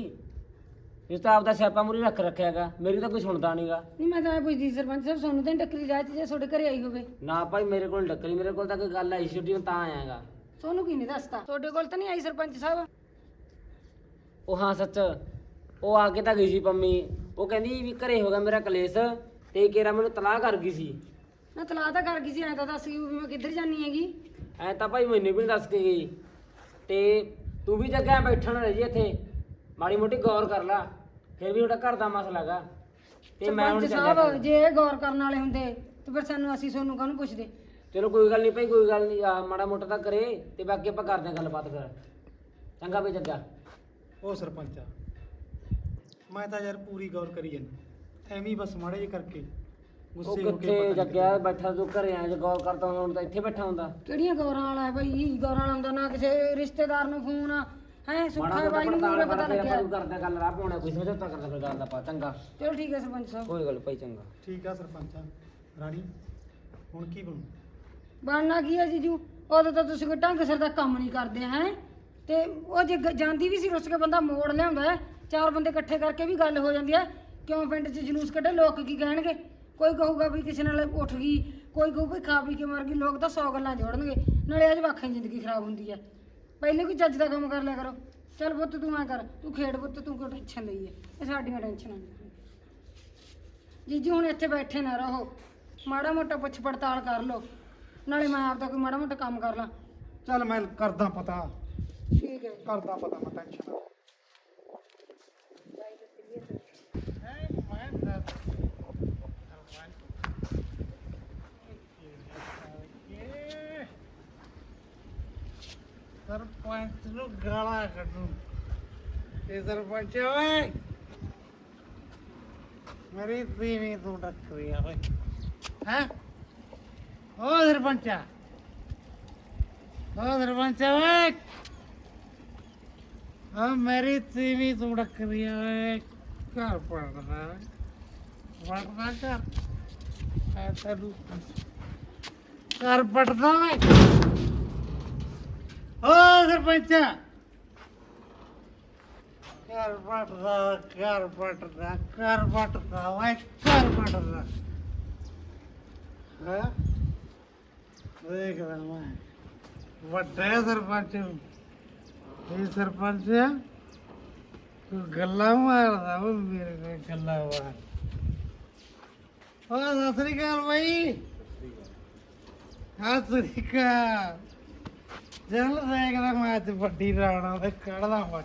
ਇਸ ਤਾਂ ਆਪਦਾ ਸਿਆਪਾ ਮੁਰੀ ਰੱਖ ਰੱਖਿਆਗਾ। ਮੇਰੀ ਤਾਂ ਕੋਈ ਸੁਣਦਾ ਨਹੀਂਗਾ ਨਹੀਂ ਮੈਂ ਤਾਂ ਇਹ ਪੁੱਛਦੀ ਸਰਪੰਚ ਸਾਹਿਬ ਸਾਨੂੰ ਤਾਂ ਨੀ ਟੱਕਰੀ ਰਾਹ 'ਚ ਜੇ ਤੁਹਾਡੇ ਘਰੇ ਆਈ ਹੋਵੇ। ਨਾ ਭਾਈ ਮੇਰੇ ਕੋਲ ਡੱਕਰੀ ਮੇਰੇ ਕੋਲ ਤਾਂ ਕੋਈ ਗੱਲ ਆਈ ਛੁੱਟੀ ਨੂੰ ਤਾਂ ਆਇਆਗਾ। ਤੁਹਾਨੂੰ ਕੀ ਨਹੀਂ ਦੱਸਦਾ ਤੁਹਾਡੇ ਕੋਲ ਤਾਂ ਨਹੀਂ ਆਈ ਸਰਪੰਚ ਸਾਹਿਬ। ਉਹ ਹਾਂ ਸੱਚ। ਉਹ ਆ ਕੇ ਤਾਂ ਗਈ ਸੀ ਪੰਮੀ। ਉਹ ਕਹਿੰਦੀ ਵੀ ਘਰੇ ਹੋ ਗਿਆ ਮੇਰਾ ਕਲੇਸ਼ ਤੇ ਕੇਰਾ ਮੈਨੂੰ ਤਲਾਕ ਕਰ ਗਈ ਸੀ। ਨਾ ਤਲਾਕ ਤਾਂ ਕਰ ਗਈ ਸੀ ਐਂ ਤਾਂ ਦੱਸ ਗਈ ਵੀ ਮੈਂ ਕਿੱਧਰ ਜਾਨੀ ਹੈਗੀ। ਐ ਤਾਂ ਭਾਈ ਮੈਨੂੰ ਵੀ ਦੱਸ ਕੇ ਗਈ। ਤੇ ਤੂੰ ਵੀ ਜੱਗਾ ਬੈਠਣ ਰਹੀ ਇੱਥੇ। ਮਾੜੀ ਮੋਟੀ ਗੌਰ ਕਰ ਲੈ ਫਿਰ ਵੀ ਤੁਹਾਡਾ ਘਰ ਦਾ ਮਸਲਾ ਹੈਗਾ। ਤੇ ਮੈਂ ਹੁਣ ਸਰਪੰਚ ਚੱਲਿਆ ਸਾਹਿਬ। ਜੇ ਇਹ ਗੌਰ ਕਰਨ ਵਾਲੇ ਹੁੰਦੇ ਤੇ ਫਿਰ ਸਾਨੂੰ ਅਸੀਂ ਤੁਹਾਨੂੰ ਕਾਹਨੂੰ ਪੁੱਛਦੇ? ਚਲੋ ਕੋਈ ਗੱਲ ਨਹੀਂ ਭਾਈ ਕੋਈ ਗੱਲ ਨਹੀਂ ਆ ਮਾੜਾ ਮੋਟਾ ਤਾਂ ਕਰੇ ਤੇ ਬਾਕੀ ਆਪਾਂ ਕਰਦੇ ਹਾਂ ਗੱਲਬਾਤ ਫਿਰ। ਚੰਗਾ ਵੀ ਜੱਗਾ। ਉਹ ਸਰਪੰਚਾ ਮੈਂ ਤਾਂ ਯਾਰ ਪੂਰੀ ਗੌਰ ਕਰੀ ਜਾਂਦਾ। ਐਵੇਂ ਹੀ ਬਸ ਮਾੜੇ ਜਿਹੇ ਕਰਕੇ ਉਹ ਗੁੱਸੇ ਹੋ ਕੇ ਕਿੱਥੇ ਪਤਾ ਨੀ ਜੱਗਿਆ ਬੈਠਾ ਤੂੰ ਘਰੇ ਆ ਜੇ ਗੌਰ ਕਰਦਾ ਹੁਣ ਤਾਂ ਇੱਥੇ ਬੈਠਾ ਹੁੰਦਾ। ਕਿਹੜੀਆਂ ਗੌਰਾਂ ਵਾਲਾ ਹੈ ਭਾਈ ਗੌਰਾਂ ਵਾਲਾ ਹੁੰਦਾ ਨਾ ਕਿਸੇ ਰਿਸ਼ਤੇਦਾਰ ਨੂੰ ਫੋਨ ਹੈ ਮਾੜਾ ਸੁੱਖਾ ਮੋਟਾ ਬਾਈ ਨੂੰ ਪੜਤਾਲ ਪਤਾ ਆਪਾਂ ਲੱਗਿਆ। ਨੂੰ ਕਰਦਾ ਗੱਲ ਰਾਹ ਪਾਉਣਾ ਕੋਈ ਸਮਝੌਤਾ ਕਰਦਾ ਫਿਰ ਗੱਲ ਦਾ ਪਾ ਚੰਗਾ। ਚਲੋ ਠੀਕ ਹੈ ਸਰਪੰਚ ਸਾਹਿਬ। ਕੋਈ ਗੱਲ ਭਾਈ ਚੰਗਾ। ਠੀਕ ਆ ਸਰਪੰਚਾ ਰਾਣੀ ਹੁਣ ਕੀ ਬਣੂ? ਬਣਨਾ ਕੀ ਹੈ ਜੀਜੂ? ਉਦੋਂ ਤਾਂ ਤੁਸੀਂ ਕੋਈ ਢੰਗ ਸਿਰ ਦਾ ਕੰਮ ਨਹੀਂ ਕਰਦੇ ਹੈ? ਤੇ ਉਹ ਜੇ ਗ- ਜਾਂਦੀ ਵੀ ਸੀ ਰੁੱਸ ਕੇ ਬੰਦਾ ਮੋੜ ਲਿਆਉਂਦਾ ਹੈ, ਚਾਰ ਬੰਦੇ ਇਕੱਠੇ ਕਰਕੇ ਵੀ ਗੱਲ ਹੋ ਜਾਂਦੀ ਹੈ ਕਿਉਂ ਪਿੰਡ 'ਚ ਜਲੂਸ ਕੱਢੇ ਲੋਕ ਕੀ ਕਹਿਣਗੇ? ਕੋਈ ਕਹੂਗਾ ਵੀ ਕਿਸੇ ਨਾਲ ਉੱਠ ਗਈ ਕੋਈ ਕਹੂ ਵੀ ਖਾ ਪੀ ਕੇ ਮਰ ਗਈ ਲੋਕ ਤਾਂ 100 ਗੱਲਾਂ ਜੋੜਨਗੇ। ਨਾਲੇ ਅੱਜ ਵਾਖਾਂ ਜ਼ਿੰਦਗੀ ਖਰਾਬ ਹੁੰਦੀ ਹੈ ਪਹਿਲੇ ਕੋਈ ਚੱਜ ਦਾ ਕੰਮ ਕਰ ਲਿਆ ਕਰੋ। ਚੱਲ ਪੁੱਤ ਤੂੰ ਐ ਕਰ ਤੂੰ ਖੇਡ ਪੁੱਤ ਤੂੰ ਕਿਉਂ ਟੈਨਸ਼ਨ ਲਈ ਹੈ ਇਹ ਸਾਡੀਆਂ ਟੈਨਸ਼ਨਾਂ ਨੇ। ਜੀਜੂ ਹੁਣ ਇੱਥੇ ਬੈਠੇ ਨਾ ਰਹੋ। ਮਾੜਾ ਮੋਟਾ ਪੁੱਛ ਪੜਤਾਲ ਕਰ ਲਓ। ਨਾਲੇ ਮੈਂ ਆਪਦਾ ਕੋਈ ਮਾੜਾ ਮੋਟਾ ਕੰਮ ਕਰ ਲਾਂ। ਚੱਲ ਮੈਂ ਕਰਦਾ ਪਤਾ। ਠੀਕ ਹੈ ਕਰਦਾ ਪਤਾ ਮੈਂ ਟੈਨਸ਼ਨ ਸਰਪੰਚ ਨੂੰ ਗਾਲਾਂ ਕੱਢੂ। ਇਹ ਸਰਪੰਚ ਓਏ, ਮੇਰੀ ਤੀਵੀਂ ਤੂੰ ਡੱਕਰੀ ਆ ਓਏ। ਹੈ? ਓ ਸਰਪੰਚਾ। ਓ ਸਰਪੰਚ ਓਏ। ਆ ਮੇਰੀ ਤੀਵੀਂ ਤੂੰ ਡੱਕਰੀ ਆ ਓਏ। ਘਰ ਪੜਦਾ ਪੜਦਾ ਘਰ। ਐ ਤੈਨੂੰ ਘਰ ਪੜਦਾ ਓਏ ਓ ਸਰਪੰਚ! ਘਰ ਪੜਦਾ ਘਰ ਪੜਦਾ ਘਰ ਪੜਦਾ ਓਏ ਘਰ ਪੜਦਾ ਹੈ। ਦੇਖਦਾ ਮੈਂ। ਵੱਡੇ ਸਰਪੰਚ। ਇਹ ਸਰਪੰਚ ਆ ਤੂੰ ਗੱਲਾਂ ਮਾਰਦਾ ਉਹ ਮੇਰੇ ਕੋਲ ਗੱਲਾਂ ਮਾਰ ਓ ਸਤਿ ਸ੍ਰੀ ਅਕਾਲ ਬਾਈ। ਸਤਿ ਸ੍ਰੀ ਅਕਾਲ। ਜਲ ਦੇਖਦਾ ਮੈਂ ਅੱਜ ਵੱਡੀ ਰਾਣਾ ਤੇ ਕੱਢਦਾ ਮੈਂ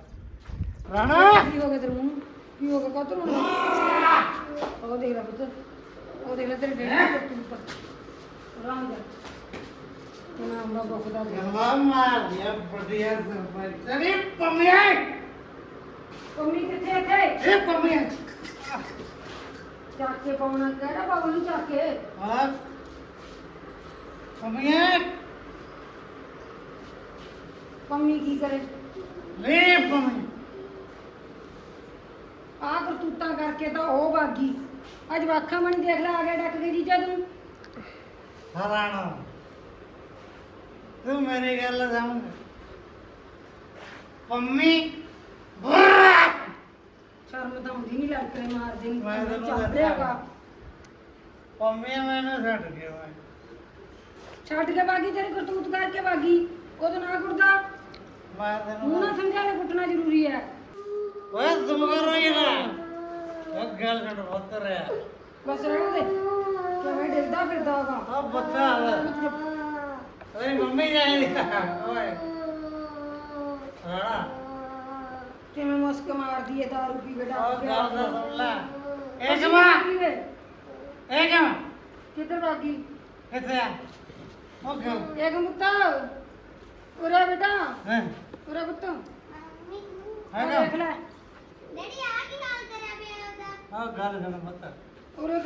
ਰਾਣਾ! ਕੀ ਹੋ ਗਿਆ ਤੇਰੇ ਮੂੰਹ? ਨੂੰ? ਕੀ ਹੋ ਗਿਆ? ਕਾਤੋਂ ਰੋਣਾ? ਉਹ ਦੇਖ ਲੈ ਪੁੱਤ। ਉਹ ਦੇਖ ਲੈ ਤੇਰੇ ਡੇਢ ਪੁੱਤ ਉੱਪਰ ਦਾ ਉਹਨਾਂ ਆਉਂਦਾ ਬੁੱਕਦਾ ਗਿਆ ਗੱਲਾਂ ਮਾਰਦੀਆਂ ਵੱਡੀਆਂ ਸਰਪੰਚ। ਤੇਰੀ ਪੰਮੀਆਂ ਪੰਮੀ ਕਿੱਥੇ ਇੱਥੇ? ਇਹ ਪੰਮੀਆਂ ਚੱਕ ਕੇ ਪਾਉਣਾ ਕਿਹੜਾ ਬਾਬੂ ਨੂੰ ਚੱਕ ਕੇ? ਹਾਂ। ਪੰਮੀਆਂ ਪੰਮੀ ਕੀ ਕਰੇ? ਲੈ ਪੰਮੀਆਂ ਆਹ ਕਰਤੂਤਾਂ ਕਰਕੇ ਤਾਂ ਉਹ ਬਾਗੀ। ਅੱਜ ਵਾਖਾਂ ਮਣੀ ਦੇਖ ਲੈ ਆ ਗਿਆ ਡੱਕ ਕੇ ਜੀਜਾ ਤੂੰ। ਹਰਾਣਾ ਤੂੰ ਮੇਰੀ ਗੱਲ ਸਮਝ। ਪੰਮੀ ਸ਼ਰਮ ਤਾਂ ਹੁੰਦੀ ਨਹੀਂ ਲੱਗ ਕੇ ਮਾਰਦੇ ਮੈਂ ਨਹੀਂ ਤੈਨੂੰ ਚੱਲ ਦੱਸਾਂ। ਰਿਹਾਗਾ ਪੰਮੀ ਮੈਨੂੰ ਛੱਡ ਗਿਆ ਵਾ ਛੱਡ ਕੇ ਬਾਗੀ ਤੇਰੀ ਕਰਤੂਤ ਕਰਕੇ ਬਾਗੀ ਉਹਦਾ ਨਾ ਕੁੜਦਾ ਮੈਂ ਮੂੰਹ ਨਾ ਤੈਨੂੰ ਸਮਝਾ ਕੇ ਕੁੱਟਣਾ ਜ਼ਰੂਰੀ ਹੈ। ਓਏ ਤੂੰ ਕਰ ਰਹੀ ਹੈ ਉਹ ਗੱਲ ਛੱਡ ਬਹੁਤ ਰਿਹਾ। ਬਸ ਰਹਿਣ ਦੇ। ਕਿਵੇਂ ਡਿੱਗਦਾ ਫਿਰਦਾ ਹੋਗਾ ਆ ਬੱਤਾ ਓਏ ਮੰਮੀ ਜਾਈ। ਓਏ। ਹਾਂ। ਕਿਵੇਂ ਮੁਸਕ ਮਾਰਦੀ ਹੈ ਦਾਰੂ ਪੀ ਕੇ ਉਹ ਡੱਕ ਗੱਲ ਦਾ ਸੁਣ ਲੈ। ਇਹ ਅਸੀਂ ਜਮਾ ਪੀ ਗਏ। ਇਹ ਜਮਾ ਕਿੱਧਰ ਬਾਗੀ ਕਿੱਥੇ ਆ। ਉਹ ਗੱਲ ਇੱਕ ਮੁੱਤਾ ਉਰੇ ਬੇਟਾ। ਹੈ? ਉਰੇ ਪੁੱਤ। ਮੰਮੀ ਆ ਹੈਗਾ? ਦੇਖ ਲੈ। ਡੈਡੀ ਆ ਕੀ ਹਾਲ ਕਰਿਆ ਪਿਆ ਉਹਦਾ? ਆ ਗੱਲ ਸੁਣ ਬੱਤਾ ਉਰੇ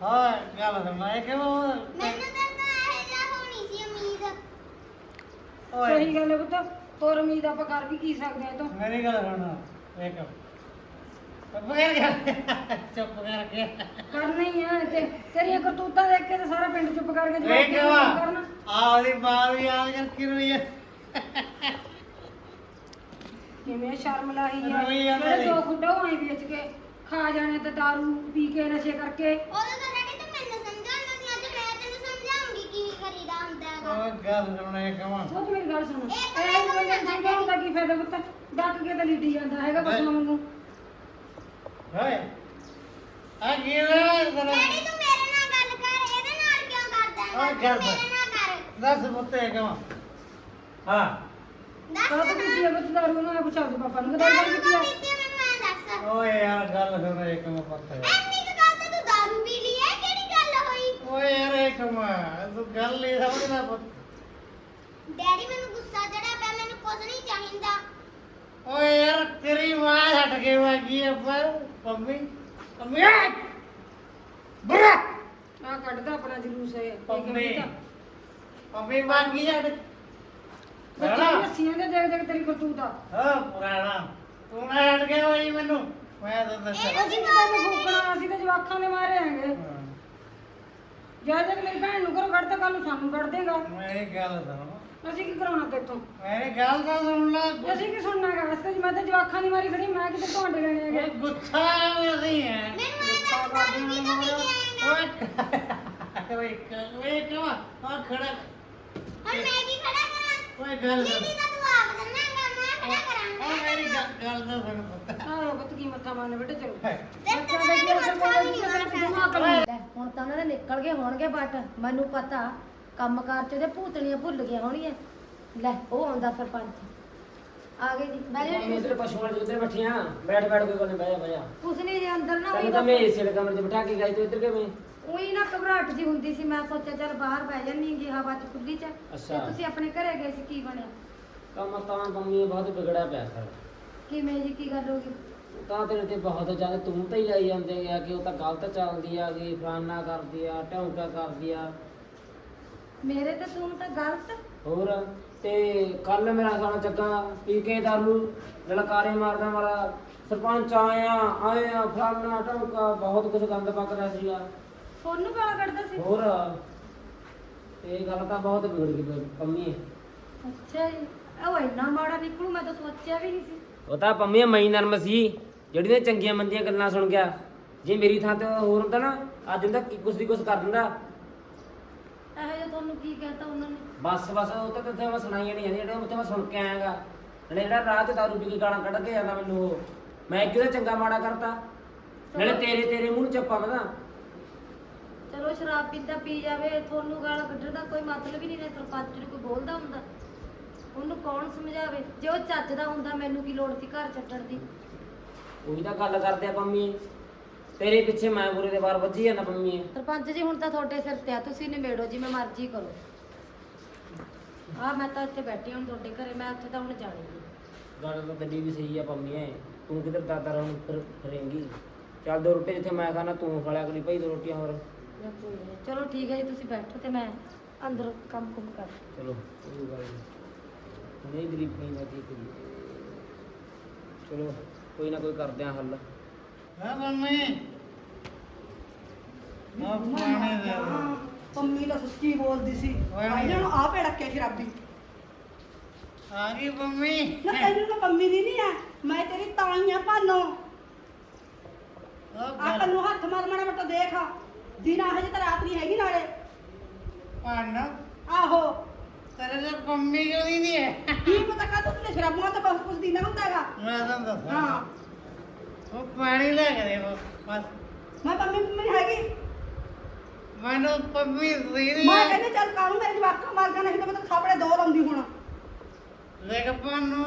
ਕਰ। ਡੈਡੀ ਗੱਲਾਂ ਸੁਣਾ ਮਾਂ ਕਿੱਥੇ ਆ ਡੈਡੀ ਤੂੰ ਮੇਰੀ ਮਾਂ ਤੋਂ ਕੀ ਲੈਣਾ ਹੈਗਾ ਹਾਂ ਗੱਲ ਸੁਣ ਮੈਂ ਕਿਉਂ ਮੈਨੂੰ ਤਾਂ ਨਾ ਇਹ ਜਾ ਹੋਣੀ ਸੀ ਉਮੀਦ। ਓਏ। ਸਹੀ ਗੱਲ ਹੈ ਪੁੱਤ ਤੋਰ ਉਮੀਦ ਆਪਾਂ ਕਰ ਵੀ ਕੀ ਸਕਦੇ ਆ ਇਹ ਤੋਂ? ਮੇਰੀ ਗੱਲ ਸੁਣ ਇੱਕ ਚੁੱਪ ਕਰਕੇ ਚੁੱਪ ਕਰਕੇ ਕਰਨਾ ਹੀ ਆ ਤੇ ਤੇਰੀਆਂ ਕਰਤੂਤਾਂ ਦੇਖ ਕੇ ਤਾਂ ਸਾਰਾ ਪਿੰਡ ਚੁੱਪ ਕਰਕੇ ਜਵਾਬ ਵੇਖ ਵਾ ਕਰਨਾ। ਆਦੀ ਬਾਤ ਵੀ ਯਾਦ ਕਰ ਕਿ ਰਹੀ ਹੈ ਕਿਵੇਂ ਸ਼ਰਮ ਲਾਈ ਆ। ਰੋਈ ਜਾਂਦੇ ਜਿਹੜੇ ਨੇ। ਦੋ ਖੁੱਡੋ ਆਈ ਵੇਚ ਕੇ। ਖਾ ਜਾਣੇ ਤੇ ਦਾਰੂ ਪੀ ਕੇ ਨਸ਼ੇ ਕਰਕੇ। ਉਹਦਾ ਤਾਂ ਡੈਡੀ ਤੂੰ ਮੈਨੂੰ ਸਮਝਾਉਂਦਾ ਸੀ ਅੱਜ ਮੈਂ ਤੈਨੂੰ ਸਮਝਾਉਂਗੀ ਕਿਵੇਂ ਕਰੀਦਾ ਹੁੰਦਾ ਹੈਗਾ। ਉਹ ਗੱਲ ਸੁਣ ਕਵਾਂ। ਉਹ ਤੇ ਮੇਰੀ ਗੱਲ ਸੁਣ। ਇਹ ਤਾਂ ਇਹ ਬੰਦੇ ਨੂੰ ਸਮਝਾਉਣ ਦਾ ਕੀ ਫਾਇਦਾ ਪੁੱਤ? ਡੱਕ ਕੇ ਤਾਂ ਲੀਡੀ ਜਾਂਦਾ ਹੈਗਾ ਪਸ਼ੂਆਂ ਵਾਂਗੂ। ਹੋਏ ਆ ਕੀ ਹੋਇਆ ਤੇਰਾ ਡੈਡੀ ਤੂੰ ਮੇਰੇ ਨਾਲ ਗੱਲ ਕਰ ਇਹਦੇ ਨਾਲ ਕਿਉਂ ਕਰਦਾ ਆ ਹੈਗਾ ਗੱਲ। ਤੂੰ ਮੇਰੇ ਨਾਲ ਕਰ। ਦੱਸ ਪੁੱਤੇ ਕਵਾਂ। ਹਾਂ। ਦੱਸ ਕਾਹ ਤੋਂ ਪੀਤੀ ਆ ਬੱਤ ਦਾਰੂ ਨੂੰ ਪੁੱਛਾ ਦੇ ਪਾਪਾ ਨੂੰ। ਦਾਰੂ ਦਾਰੂ ਪੀਤੀ ਕਾ ਆ? ਪੀਤੀ ਆ ਮੈਨੂੰ ਐਂ ਦੱਸ ਓਏ ਯਾਰ ਗੱਲ ਸੁਣ ਇੱਕ ਮੈਂ ਪੱਤਾ। ਐਨੀ ਕੁ ਗੱਲ ਤੇ ਤੂੰ ਦਾਰੂ ਪੀ ਲਈ ਹੈ ਕਿਹੜੀ ਗੱਲ ਹੋਈ? ਓਏ ਯਾਰ ਇੱਕ ਮੈਂ ਤੂੰ ਗੱਲ ਨਹੀਂ ਸਮਝਦਾ ਪੁੱਤ। ਡੈਡੀ ਮੈਨੂੰ ਗੁੱਸਾ ਚੜਿਆ ਪਿਆ ਮੈਨੂੰ ਕੁਝ ਨਹੀਂ ਚਾਹੀਦਾ। ਓਏ ਯਾਰ ਤੇਰੀ ਮਾਂ ਹਟ ਕੇ ਵਾਗੀ ਹੈ ਪਰ ਪੰਮੀ? ਪੰਮੀ ਬੁਰਾ! ਆ ਕੱਢਦਾ ਆਪਣਾ ਜਲੂਸ ਇਹ ਪੰਮੀ? ਪੰਮੀ ਵਾਗੀ ਹਟ। ਬੱਚਿਆਂ ਦੀਆਂ ਹੱਸੀਆਂ ਦੇ ਦੇਖ ਦੇਖ ਤੇਰੀ ਕਰਤੂਤ ਆ। ਹਾਂ ਪੁਰਾਣਾ। ਤੂੰ ਨਾ ਹਟ ਗਿਆ ਹੋਈ ਮੈਨੂੰ? ਮੈਂ ਤਾਂ ਦੱਸਿਆ ਅਸੀਂ ਤਾਂ ਤੈਨੂੰ ਫੂਕਣਾ ਅਸੀਂ ਤਾਂ ਜਵਾਖਾਂ ਦੇ ਮਾਰੇ ਆਂਗੇ ਜਦ ਤੱਕ ਮੇਰੀ ਭੈਣ ਨੂੰ ਘਰੋਂ ਕੱਢਦਾ ਕੱਲ ਨੂੰ ਸਾਨੂੰ ਕੱਢ ਦੇਗਾ। ਮੇਰੀ ਗੱਲ ਸੁਣ? ਅਸੀਂ ਕੀ ਕਰਾਉਣਾ ਤੇਥੋਂ ਮੇਰੀ ਗੱਲ ਤਾਂ ਸੁਣ ਲੈ? ਅਸੀਂ ਕੀ ਸੁਣਨਾਗਾ ਰਸਤੇ 'ਚ ਮੈਂ ਤਾਂ ਜਵਾਖਾਂ ਦੀ ਮਾਰੀ ਖੜੀ ਮੈਂ ਕਿਤੇ ਤੁਹਾਡੇ ਲੈਣੇ ਹੈਗੇ। ਇਹ ਗੁੱਸਾ ਨਹੀਂ ਹੈ ਓਏ ਓਏ ਓਏ ਕਮਾ ਆ ਖੜਾ। ਹੁਣ ਮੈਂ ਕੀ ਖੜਾ ਕਰਾਂ। ਓਏ ਗੱਲ ਸੁਣ। ਤਾਂ ਤੂੰ ਆਪ ਕਰਨਾਗਾ ਮੈਂ ਖੜਾ ਕਰਾਂਗਾ ਓ ਮੇਰੀ ਗੱਲ ਗੱਲ ਤਾਂ ਸੁਣ ਪੁੱਤ। ਆਹ ਬੱਤ ਕੀ ਮੱਥਾ ਮਾਰਨੇ ਬੇਟੇ ਚਲੋ ਤੇਰੇ ਤੇ ਤਾਂ ਡੈਡੀ ਮੱਥਾ ਵੀ ਨਹੀਂ ਲੈ, ਹੁਣ ਤਾਂ ਉਹਨਾਂ ਦੇ ਨਿਕਲ ਗਏ ਹੋਣਗੇ ਬਟ ਮੈਨੂੰ ਪਤਾ ਕੰਮਕਾਰ ਚ ਉਹਦੇ ਭੂਤਣੀਆਂ ਭੁੱਲ ਗਿਆ ਹੋਣੀਆਂ ਲੈ ਉਹ ਆਉਂਦਾ ਸਰਪੰਚ ਆ ਗਏ ਜੀ। ਬੈਠੇ ਮੈਂ ਇਧਰ ਪਸ਼ੂਆਂ ਦੇ ਉੱਤੇ ਬੈਠੀਆਂ ਬੈਠ ਬੈਠ ਕੋਈ ਨਹੀਂ ਬਹਿ ਜਾ ਬਹਿ ਜਾ। ਕੁਛ ਨਹੀਂ ਜੀ ਅੰਦਰ ਨਾ ਤੈਨੂੰ ਤਾਂ ਮੈਂ ਏਸੀ ਵਾਲੇ ਕਮਰੇ 'ਚ ਬਿਠਾ ਕੇ ਗਈ ਤੂੰ ਇੱਧਰ ਕਿਵੇਂ? ਉਹੀ ਨਾ ਘਬਰਾਹਟ ਜੀ ਹੁੰਦੀ ਸੀ ਮੈਂ ਸੋਚਿਆ ਚੱਲ ਬਾਹਰ ਬਹਿ ਜਾਂਦੀ ਗੀ ਹਵਾ ਚ ਖੁੱਲੀ ਚ। ਅੱਛਾ। ਤੇ ਤੁਸੀਂ ਆਪਣੇ ਘਰੇ ਗਏ ਸੀ ਕੀ ਬਣਿਆ? ਕੰਮ ਤਾਂ ਪੰਮੀ ਬਹੁਤ ਵਿਗੜਿਆ ਪਿਆ ਸਰ। ਕਿਵੇਂ ਜੀ ਕੀ ਗੱਲ ਹੋ ਗਈ? ਤਾਂ ਤੇਰੇ ਤੇ ਬਹੁਤ ਜ਼ਿਆਦਾ ਤੂੰ ਤਾਂ ਹੀ ਲਾਈ ਜਾਂਦੇ ਆ ਕਿ ਉਹ ਤਾਂ ਗਲਤ ਚੱਲਦੀ ਆ ਕਿ ਫਲਾਨਾ ਕਰਦੀ ਆ ਢੌਂਕਾ ਕਰਦੀ ਆ। ਮੇਰੇ ਤੇ ਤੂੰ ਤਾਂ ਗਲਤ? ਹੋਰ ਤੇ ਕੱਲ ਮੇਰਾ ਸਾਲਾ ਜੱਗਾ ਪੀ ਕੇ ਦਾਰੂ ਲਲਕਾਰੇ ਮਾਰਦਾ ਵਾਲਾ ਸਰਪੰਚ ਆਇਆ ਆਏ ਆ ਫਲਾਨਾ ਢੌਂਕਾ ਬਹੁਤ ਕੁਝ ਗੰਦ ਪੱਕ ਰਿਹਾ ਸੀਗਾ। ਤੁਹਾਨੂੰ ਗਾਲਾਂ ਕੱਢਦਾ ਸੀ? ਹੋਰ ਇਹ ਗੱਲ ਤਾਂ ਬਹੁਤ ਵਿਗੜ ਗਈ ਪੰਮੀ ਅੱਛਾ ਜੀ। ਉਹ ਇੰਨਾ ਮਾੜਾ ਨਿਕਲੂ ਮੈਂ ਤਾਂ ਸੋਚਿਆ ਵੀ ਨਹੀਂ ਸੀ। ਉਹ ਤਾਂ ਪੰਮੀ ਮਈ ਨਰਮ ਸੀ। ਜਿਹੜੀ ਨੇ ਚੰਗੀਆਂ ਮੰਦੀਆਂ ਗੱਲਾਂ ਸੁਣ ਗਿਆ। ਜੇ ਮੇਰੀ ਥਾਂ ਤੇ ਹੋਰ ਹੁੰਦਾ ਨਾ ਅੱਜ ਹੁੰਦਾ ਕੀ ਕੁਛ ਦੀ ਕੁਛ ਕਰ ਦਿੰਦਾ। ਇਹੋ ਜਿਹਾ ਤੁਹਾਨੂੰ ਕੀ ਕਹਤਾ ਉਹਨਾਂ ਨੇ? ਬਸ ਬਸ ਉਹ ਤਾਂ ਤੇ ਮੈਂ ਸੁਣਾਈਆਂ ਨਹੀਂ ਜਾਂਦੀਆਂ ਜਿਹੜੇ ਉੱਥੇ ਮੈਂ ਸੁਣ ਕੇ ਆਇਆਗਾ ਨਾਲੇ ਜਿਹੜਾ ਰਾਹ ਤੇ ਦਾਰੂ ਪੀ ਕੇ ਗਾਲਾਂ ਕੱਢ ਕੇ ਜਾਂਦਾ ਮੈਨੂੰ ਉਹ। ਮੈਂ ਕਿਹਦਾ ਚੰਗਾ ਮਾੜਾ ਕਰਤਾ? ਨਾਲੇ ਤੇਰੇ ਤੇਰੇ ਮੂੰਹ ਨੂੰ ਚੱਪਾ ਬਣਾ ਚਲੋ ਸ਼ਰਾਬ ਪੀਂਦਾ ਪੀ ਜਾਵੇ ਤੁਹਾਨੂੰ ਗਾਲ ਕੱਢਣ ਦਾ ਕੋਈ ਮਤਲਬ ਹੀ ਨਹੀਂ ਨੇ ਸਰਪੰਚ ਨੂੰ ਕੋਈ ਬੋਲਦਾ ਹੁੰਦਾ। ਉਹਨੂੰ ਕੌਣ ਸਮਝਾਵੇ? ਜੇ ਉਹ ਚੱਜ ਦਾ ਹੁੰਦਾ ਮੈਨੂੰ ਕੀ ਲੋੜ ਸੀ ਘਰ ਛੱਡਣ ਦੀ? ਉਹੀ ਤਾਂ ਗੱਲ ਕਰਦੇ ਆ ਪੰਮੀ। ਤੇਰੇ ਪਿੱਛੇ ਮੈਂ ਬੁਰੇ ਦੇ ਵਾਰ ਵੱਜੀ ਜਾਂਦਾ ਪੰਮੀ। ਸਰਪੰਚ ਜੀ ਹੁਣ ਤਾਂ ਤੁਹਾਡੇ ਸਿਰ ਤੇ ਆ ਤੁਸੀਂ ਨਿਬੇੜੋ ਜਿਵੇਂ ਮਰਜ਼ੀ ਕਰੋ। ਆ ਮੈਂ ਤਾਂ ਇੱਥੇ ਬੈਠੀ ਹਾਂ ਤੁਹਾਡੇ ਘਰੇ ਮੈਂ ਉੱਥੇ ਤਾਂ ਹੁਣ ਜਾਣੀ ਨਹੀਂ। ਗੱਲ ਤਾਂ ਤੇਰੀ ਵੀ ਸਹੀ ਆ ਪੰਮੀ ਐ। ਤੂੰ ਕਿਧਰ ਦਾਦਾ ਰਹਿਣ ਫਿਰ ਫਿਰੇਂਗੀ? ਚੱਲ ਦੋ ਰੋਟੀ ਜਿੱਥੇ ਮੈਂ ਖਾਣਾ ਤੂੰ ਖਾ ਲਿਆ ਕਰੀ ਭਾਈ ਦੋ ਰੋਟੀਆਂ ਹੋਰ। ਜਾਂ ਕੋਈ ਨਹੀਂ। ਚਲੋ ਠੀਕ ਹੈ ਜੀ ਤੁਸੀਂ ਬੈਠੋ ਤੇ ਮੈਂ ਅੰਦਰ ਕੰਮ ਕੁਮ ਕਰ ਚਲੋ ਕੋਈ ਗੱਲ ਨਹੀਂ ਹੁਣੇ ਗਰੀਬ ਨਹੀਂ ਬਾਕੀ ਕੋਈ। ਚਲੋ ਕੋਈ ਨਾ ਕੋਈ ਕਰਦੇ ਆ ਹੱਲ। ਹਾਂ ਮੰਮੀ। ਆ ਪਾਣੀ ਦੇ ਦੇ ਪੰਮੀ ਤਾਂ ਸੱਚੀ ਬੋਲਦੀ ਸੀ। ਓਏ ਆ ਇਹਨਾਂ ਨੂੰ ਆਪੇ ਰੱਖਿਆ ਸ਼ਰਾਬੀ। ਆ ਗਈ ਮੰਮੀ ਨਾ ਤੈਨੂੰ ਤਾਂ ਪੰਮੀ ਦੀ ਨਹੀਂ ਆ ਮੈਂ ਤੇਰੀ ਤਾਈ ਆ ਭਾਨੋ। ਆ ਗੱਲ। ਕੰਨੂ ਹੱਥ ਮਾਰ ਮਾੜਾ ਮੋਟਾ ਦੇਖ। ਦਿਨ ਹਜੇ ਤਾਂ ਰਾਤ ਨਹੀਂ ਹੈਗੀ ਨਾਲੇ। ਆਹੋ। ਤੇਰੇ ਤੇ ਮੰਮੀ ਕਿਉਂ ਨਹੀਂ ਹੈ? ਕੀ ਪਤਾ ਕਾ ਤੂੰ ਸ਼ਰਾਬਾਂ ਤਾਂ ਬਹੁਤ ਕੁਝ ਦਿਨਾ ਹੁੰਦਾ ਹੈਗਾ। ਮੈਂ ਤੁਹਾਨੂੰ ਦੱਸਾਂ। ਹਾਂ। ਉਹ ਪਾਣੀ ਲੈ ਕੇ ਦੇ ਬਸ ਮੈਂ ਪੰਮੀ ਪੰਮੀ ਹੈਗੀ। ਮੈਨੂੰ ਪੰਮੀ ਸਹੀ ਨਹੀਂ ਮੈਂ ਕਹਿੰਦੀ ਚੱਲ ਕਾਹਨੂੰ ਮੇਰੇ ਜਵਾਕਾਂ ਮਾਰ ਗਿਆ ਨਹੀਂ ਤਾਂ ਮੈਂ ਤਾਂ ਥਾਪੜੇ ਦੋ ਲਾਉਂਦੀ ਹੁਣ। ਲੈ ਪਾਨੂੰ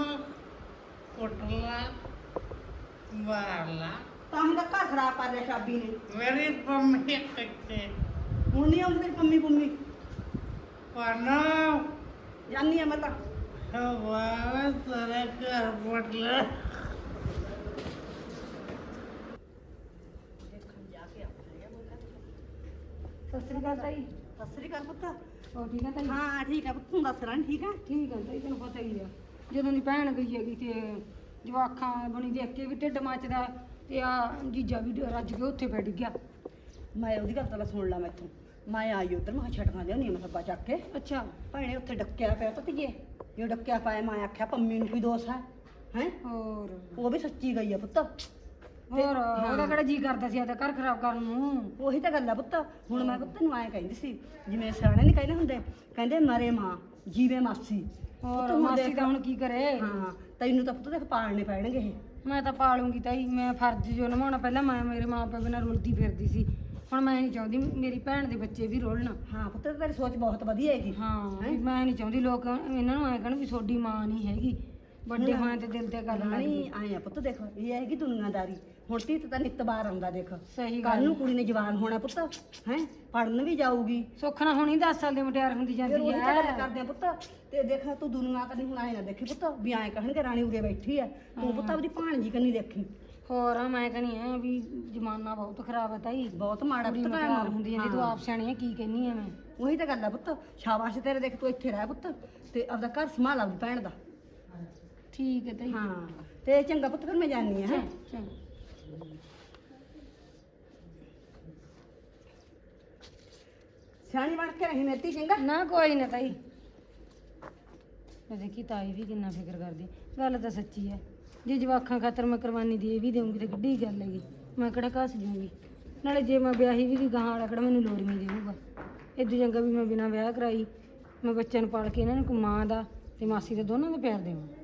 ਕੁੱਟਲਾ ਮਾਰਲਾ। ਤਾਂ ਹੀ ਤਾਂ ਘਰ ਖਰਾਬ ਕਰ ਲਿਆ ਸ਼ਰਾਬੀ ਨੇ। ਮੇਰੀ ਪੰਮੀ ਕਿੱਥੇ ਹੁਣ ਨਹੀਂ ਆਉਂਦੀ ਤੇਰੀ ਪੰਮੀ ਪੰਮੀ ਪਾਣਾ ਜਾਨੀ ਆ ਮੈਂ ਤਾਂ। ਵਾਹ ਤੇਰੇ ਘਰ ਪੁੱਟਲਾ ਸਤਿ ਸ੍ਰੀ ਅਕਾਲ ਤਾਈ। ਸਤਿ ਸ੍ਰੀ ਅਕਾਲ ਪੁੱਤ। ਹੋਰ ਠੀਕ ਆ ਤਾਈ? ਹਾਂ ਠੀਕ ਆ ਪੁੱਤ ਤੂੰ ਦੱਸ ਰਾਂ ਠੀਕ ਆ? ਠੀਕ ਆ ਤਾਈ ਤੈਨੂੰ ਪਤਾ ਹੀ ਆ। ਜਦੋਂ ਦੀ ਭੈਣ ਗਈ ਹੈਗੀ ਤੇ ਜਵਾਖਾਂ ਬਣੀ ਦੇਖ ਕੇ ਵੀ ਢਿੱਡ ਮੱਚਦਾ ਤੇ ਆ ਜੀਜਾ ਵੀ ਰੱਜ ਕੇ ਉੱਥੇ ਬੈਠ ਗਿਆ। ਮੈਂ ਉਹਦੀ ਗੱਲ ਤਾਂ ਸੁਣ ਲਾ ਮੈਥੋਂ। ਮੈਂ ਆਈ ਉਧਰ ਮੈਂ ਛਟਕਾਂ ਲਿਆਉਣੀ ਮੈਂ ਸੱਬਾ ਚੱਕ ਕੇ। ਅੱਛਾ। ਭੈਣੇ ਉੱਥੇ ਡੱਕਿਆ ਪਿਆ ਤਾਂ ਧੀਏ ਜੋ ਡੱਕਿਆ ਪਾਇਆ ਮੈਂ ਆਖਿਆ ਪੰਮੀ ਨੂੰ ਕੋਈ ਦੋਸ਼ ਹੈ ਹੈ? ਹੋਰ। ਉਹ ਵੀ ਸੱਚੀ ਗਈ ਆ ਪੁੱਤ। ਹੋਰ ਉਹਦਾ ਕਿਹੜਾ ਜੀ ਕਰਦਾ ਸੀ ਆਦਾ ਘਰ ਖਰਾਬ ਕਰਨ ਨੂੰ? ਉਹੀ ਤਾਂ ਗੱਲ ਆ ਪੁੱਤ। ਹੁਣ ਮੈਂ ਪੁੱਤ ਨੂੰ ਐਂ ਕਹਿੰਦੀ ਸੀ ਜਿਵੇਂ ਸਿਆਣੇ ਨਹੀਂ ਕਹਿੰਦੇ ਹੁੰਦੇ ਕਹਿੰਦੇ ਮਰੇ ਮਾਂ ਜੀਵੇ ਮਾਸੀ। ਹੋਰ ਮਾਸੀ ਤਾਂ ਹੁਣ ਕੀ ਕਰੇ? ਹਾਂ ਤੈਨੂੰ ਤਾਂ ਪੁੱਤ ਦੇਖ ਪਾਲਣੇ ਪੈਣਗੇ ਇਹ। ਮੈਂ ਤਾਂ ਪਾਲੂੰਗੀ ਤਾਈ ਮੈਂ ਫਰਜ਼ ਜੋ ਨਿਭਾਉਣਾ ਪਹਿਲਾਂ ਮੈਂ ਮੇਰੇ ਮਾਂ ਪਿਓ ਬਿਨਾਂ ਰੁਲਦੀ ਫਿਰਦੀ ਸੀ। ਹੁਣ ਮੈਂ ਨਹੀਂ ਚਾਹੁੰਦੀ ਮੇਰੀ ਭੈਣ ਦੇ ਬੱਚੇ ਵੀ ਰੁਲਣ। ਹਾਂ ਪੁੱਤ ਤੇਰੀ ਸੋਚ ਬਹੁਤ ਵਧੀਆ ਹੈਗੀ। ਹਾਂ ਵੀ ਮੈਂ ਨਹੀਂ ਚਾਹੁੰਦੀ ਲੋਕ ਇਹਨਾਂ ਨੂੰ ਐ ਕਹਿਣ ਵੀ ਤੁਹਾਡੀ ਮਾਂ ਨਹੀਂ ਹੈਗੀ। ਵੱਡੇ ਹੋਏ ਤੇ ਦਿਲ ਤੇ ਗੱਲ ਨਹੀਂ ਆਏ ਆ ਪੁੱਤ ਦੇਖ ਇਹ ਹੈਗੀ ਦੁਨੀਆਦਾਰੀ। ਹੁਣ ਤੀ ਤਾਂ ਨਿੱਤ ਬਾਰ ਆਉਂਦਾ ਦੇਖ। ਸਹੀ ਗੱਲ। ਨੂੰ ਕੁੜੀ ਨੇ ਜਵਾਨ ਹੋਣਾ ਪੁੱਤ ਹੈ? ਪੜਨ ਵੀ ਜਾਊਗੀ। ਸੁੱਖ ਨਾ ਹੋਣੀ 10 ਸਾਲ ਦੀ ਮੁਟਿਆਰ ਹੁੰਦੀ ਜਾਂਦੀ ਹੈ ਕਰਦੇ ਆ ਪੁੱਤ। ਤੇ ਦੇਖ ਤੂੰ ਦੁਨੀਆ ਕਦੀ ਹੁਣ ਆਏ ਨਾ ਦੇਖੀ ਪੁੱਤ ਵੀ ਆਏ ਕਹਿਣਗੇ ਰਾਣੀ ਉਰੇ ਬੈਠੀ ਆ ਤੂੰ ਪੁੱਤ ਆਪਦੀ ਭਾਣਜੀ ਕੰਨੀ ਦੇਖੀ। ਹੋਰ ਆ ਮੈਂ ਕਹਣੀ ਆ ਵੀ ਜ਼ਮਾਨਾ ਬਹੁਤ ਖਰਾਬ ਹੈ ਤਾਈ। ਬਹੁਤ ਮਾੜਾ ਪੁੱਤ ਭੈਣ ਮੁਟਿਆਰ ਨੂੰ। ਹੁੰਦੀ ਜਾਂਦੀ ਤੂੰ ਆਪ ਸਿਆਣੀ ਆ ਕੀ ਕਹਿਨੀ ਆ ਮੈਂ? ਉਹੀ ਤਾਂ ਗੱਲ ਆ ਪੁੱਤ ਸ਼ਾਬਾਸ਼ ਤੇਰੇ ਦੇਖ ਤੂੰ ਇੱਥੇ ਰਹਿ ਪੁੱਤ ਤੇ ਆਪਦਾ ਘਰ ਸੰਭਾਲ ਆਪਦੀ ਭੈਣ ਦਾ। ਠੀਕ ਹੈ ਤਾਈ। ਹਾਂ ਤੇ ਚੰਗਾ ਪੁੱਤ ਫਿਰ ਮੈਂ ਜਾਣੀ ਆ ਹੈਂ। ਚੰਗਾ ਸਿਆਣੀ ਬਣ ਕੇ ਰਹੀ ਮੇਤੀ ਚੰਗਾ? ਨਾ ਕੋਈ ਨਾ ਤਾਈ। ਮੈਂ ਦੇਖੀ ਤਾਈ ਵੀ ਕਿੰਨਾ ਫਿਕਰ ਕਰਦੀ। ਗੱਲ ਤਾਂ ਸੱਚੀ ਹੈ ਜੇ ਜਵਾਖਾਂ ਖਾਤਰ ਮੈਂ ਕੁਰਬਾਨੀ ਦੇ ਵੀ ਦੇਵਾਂਗੀ ਤੇ ਕਿੱਡੀ ਗੱਲ ਹੈਗੀ। ਮੈਂ ਕਿਹੜਾ ਘਸ ਜਾਊਂਗੀ ਨਾਲੇ ਜੇ ਮੈਂ ਵਿਆਹੀ ਵੀ ਗਈ ਗਾਂ ਵਾਲਾ ਕਿਹੜਾ ਮੈਨੂੰ ਲੋੜ ਨਹੀਂ ਦੇਊਗਾ। ਇਦੋਂ ਚੰਗਾ ਵੀ ਮੈਂ ਬਿਨਾਂ ਵਿਆਹ ਕਰਾਈ, ਮੈਂ ਬੱਚਿਆਂ ਨੂੰ ਪਾਲ ਕੇ ਇਹਨਾਂ ਨੂੰ ਇੱਕ ਮਾਂ ਦਾ ਤੇ ਮਾਸੀ ਦਾ ਦੋਨਾਂ ਦਾ ਪਿਆਰ ਦੇਵਾਂ।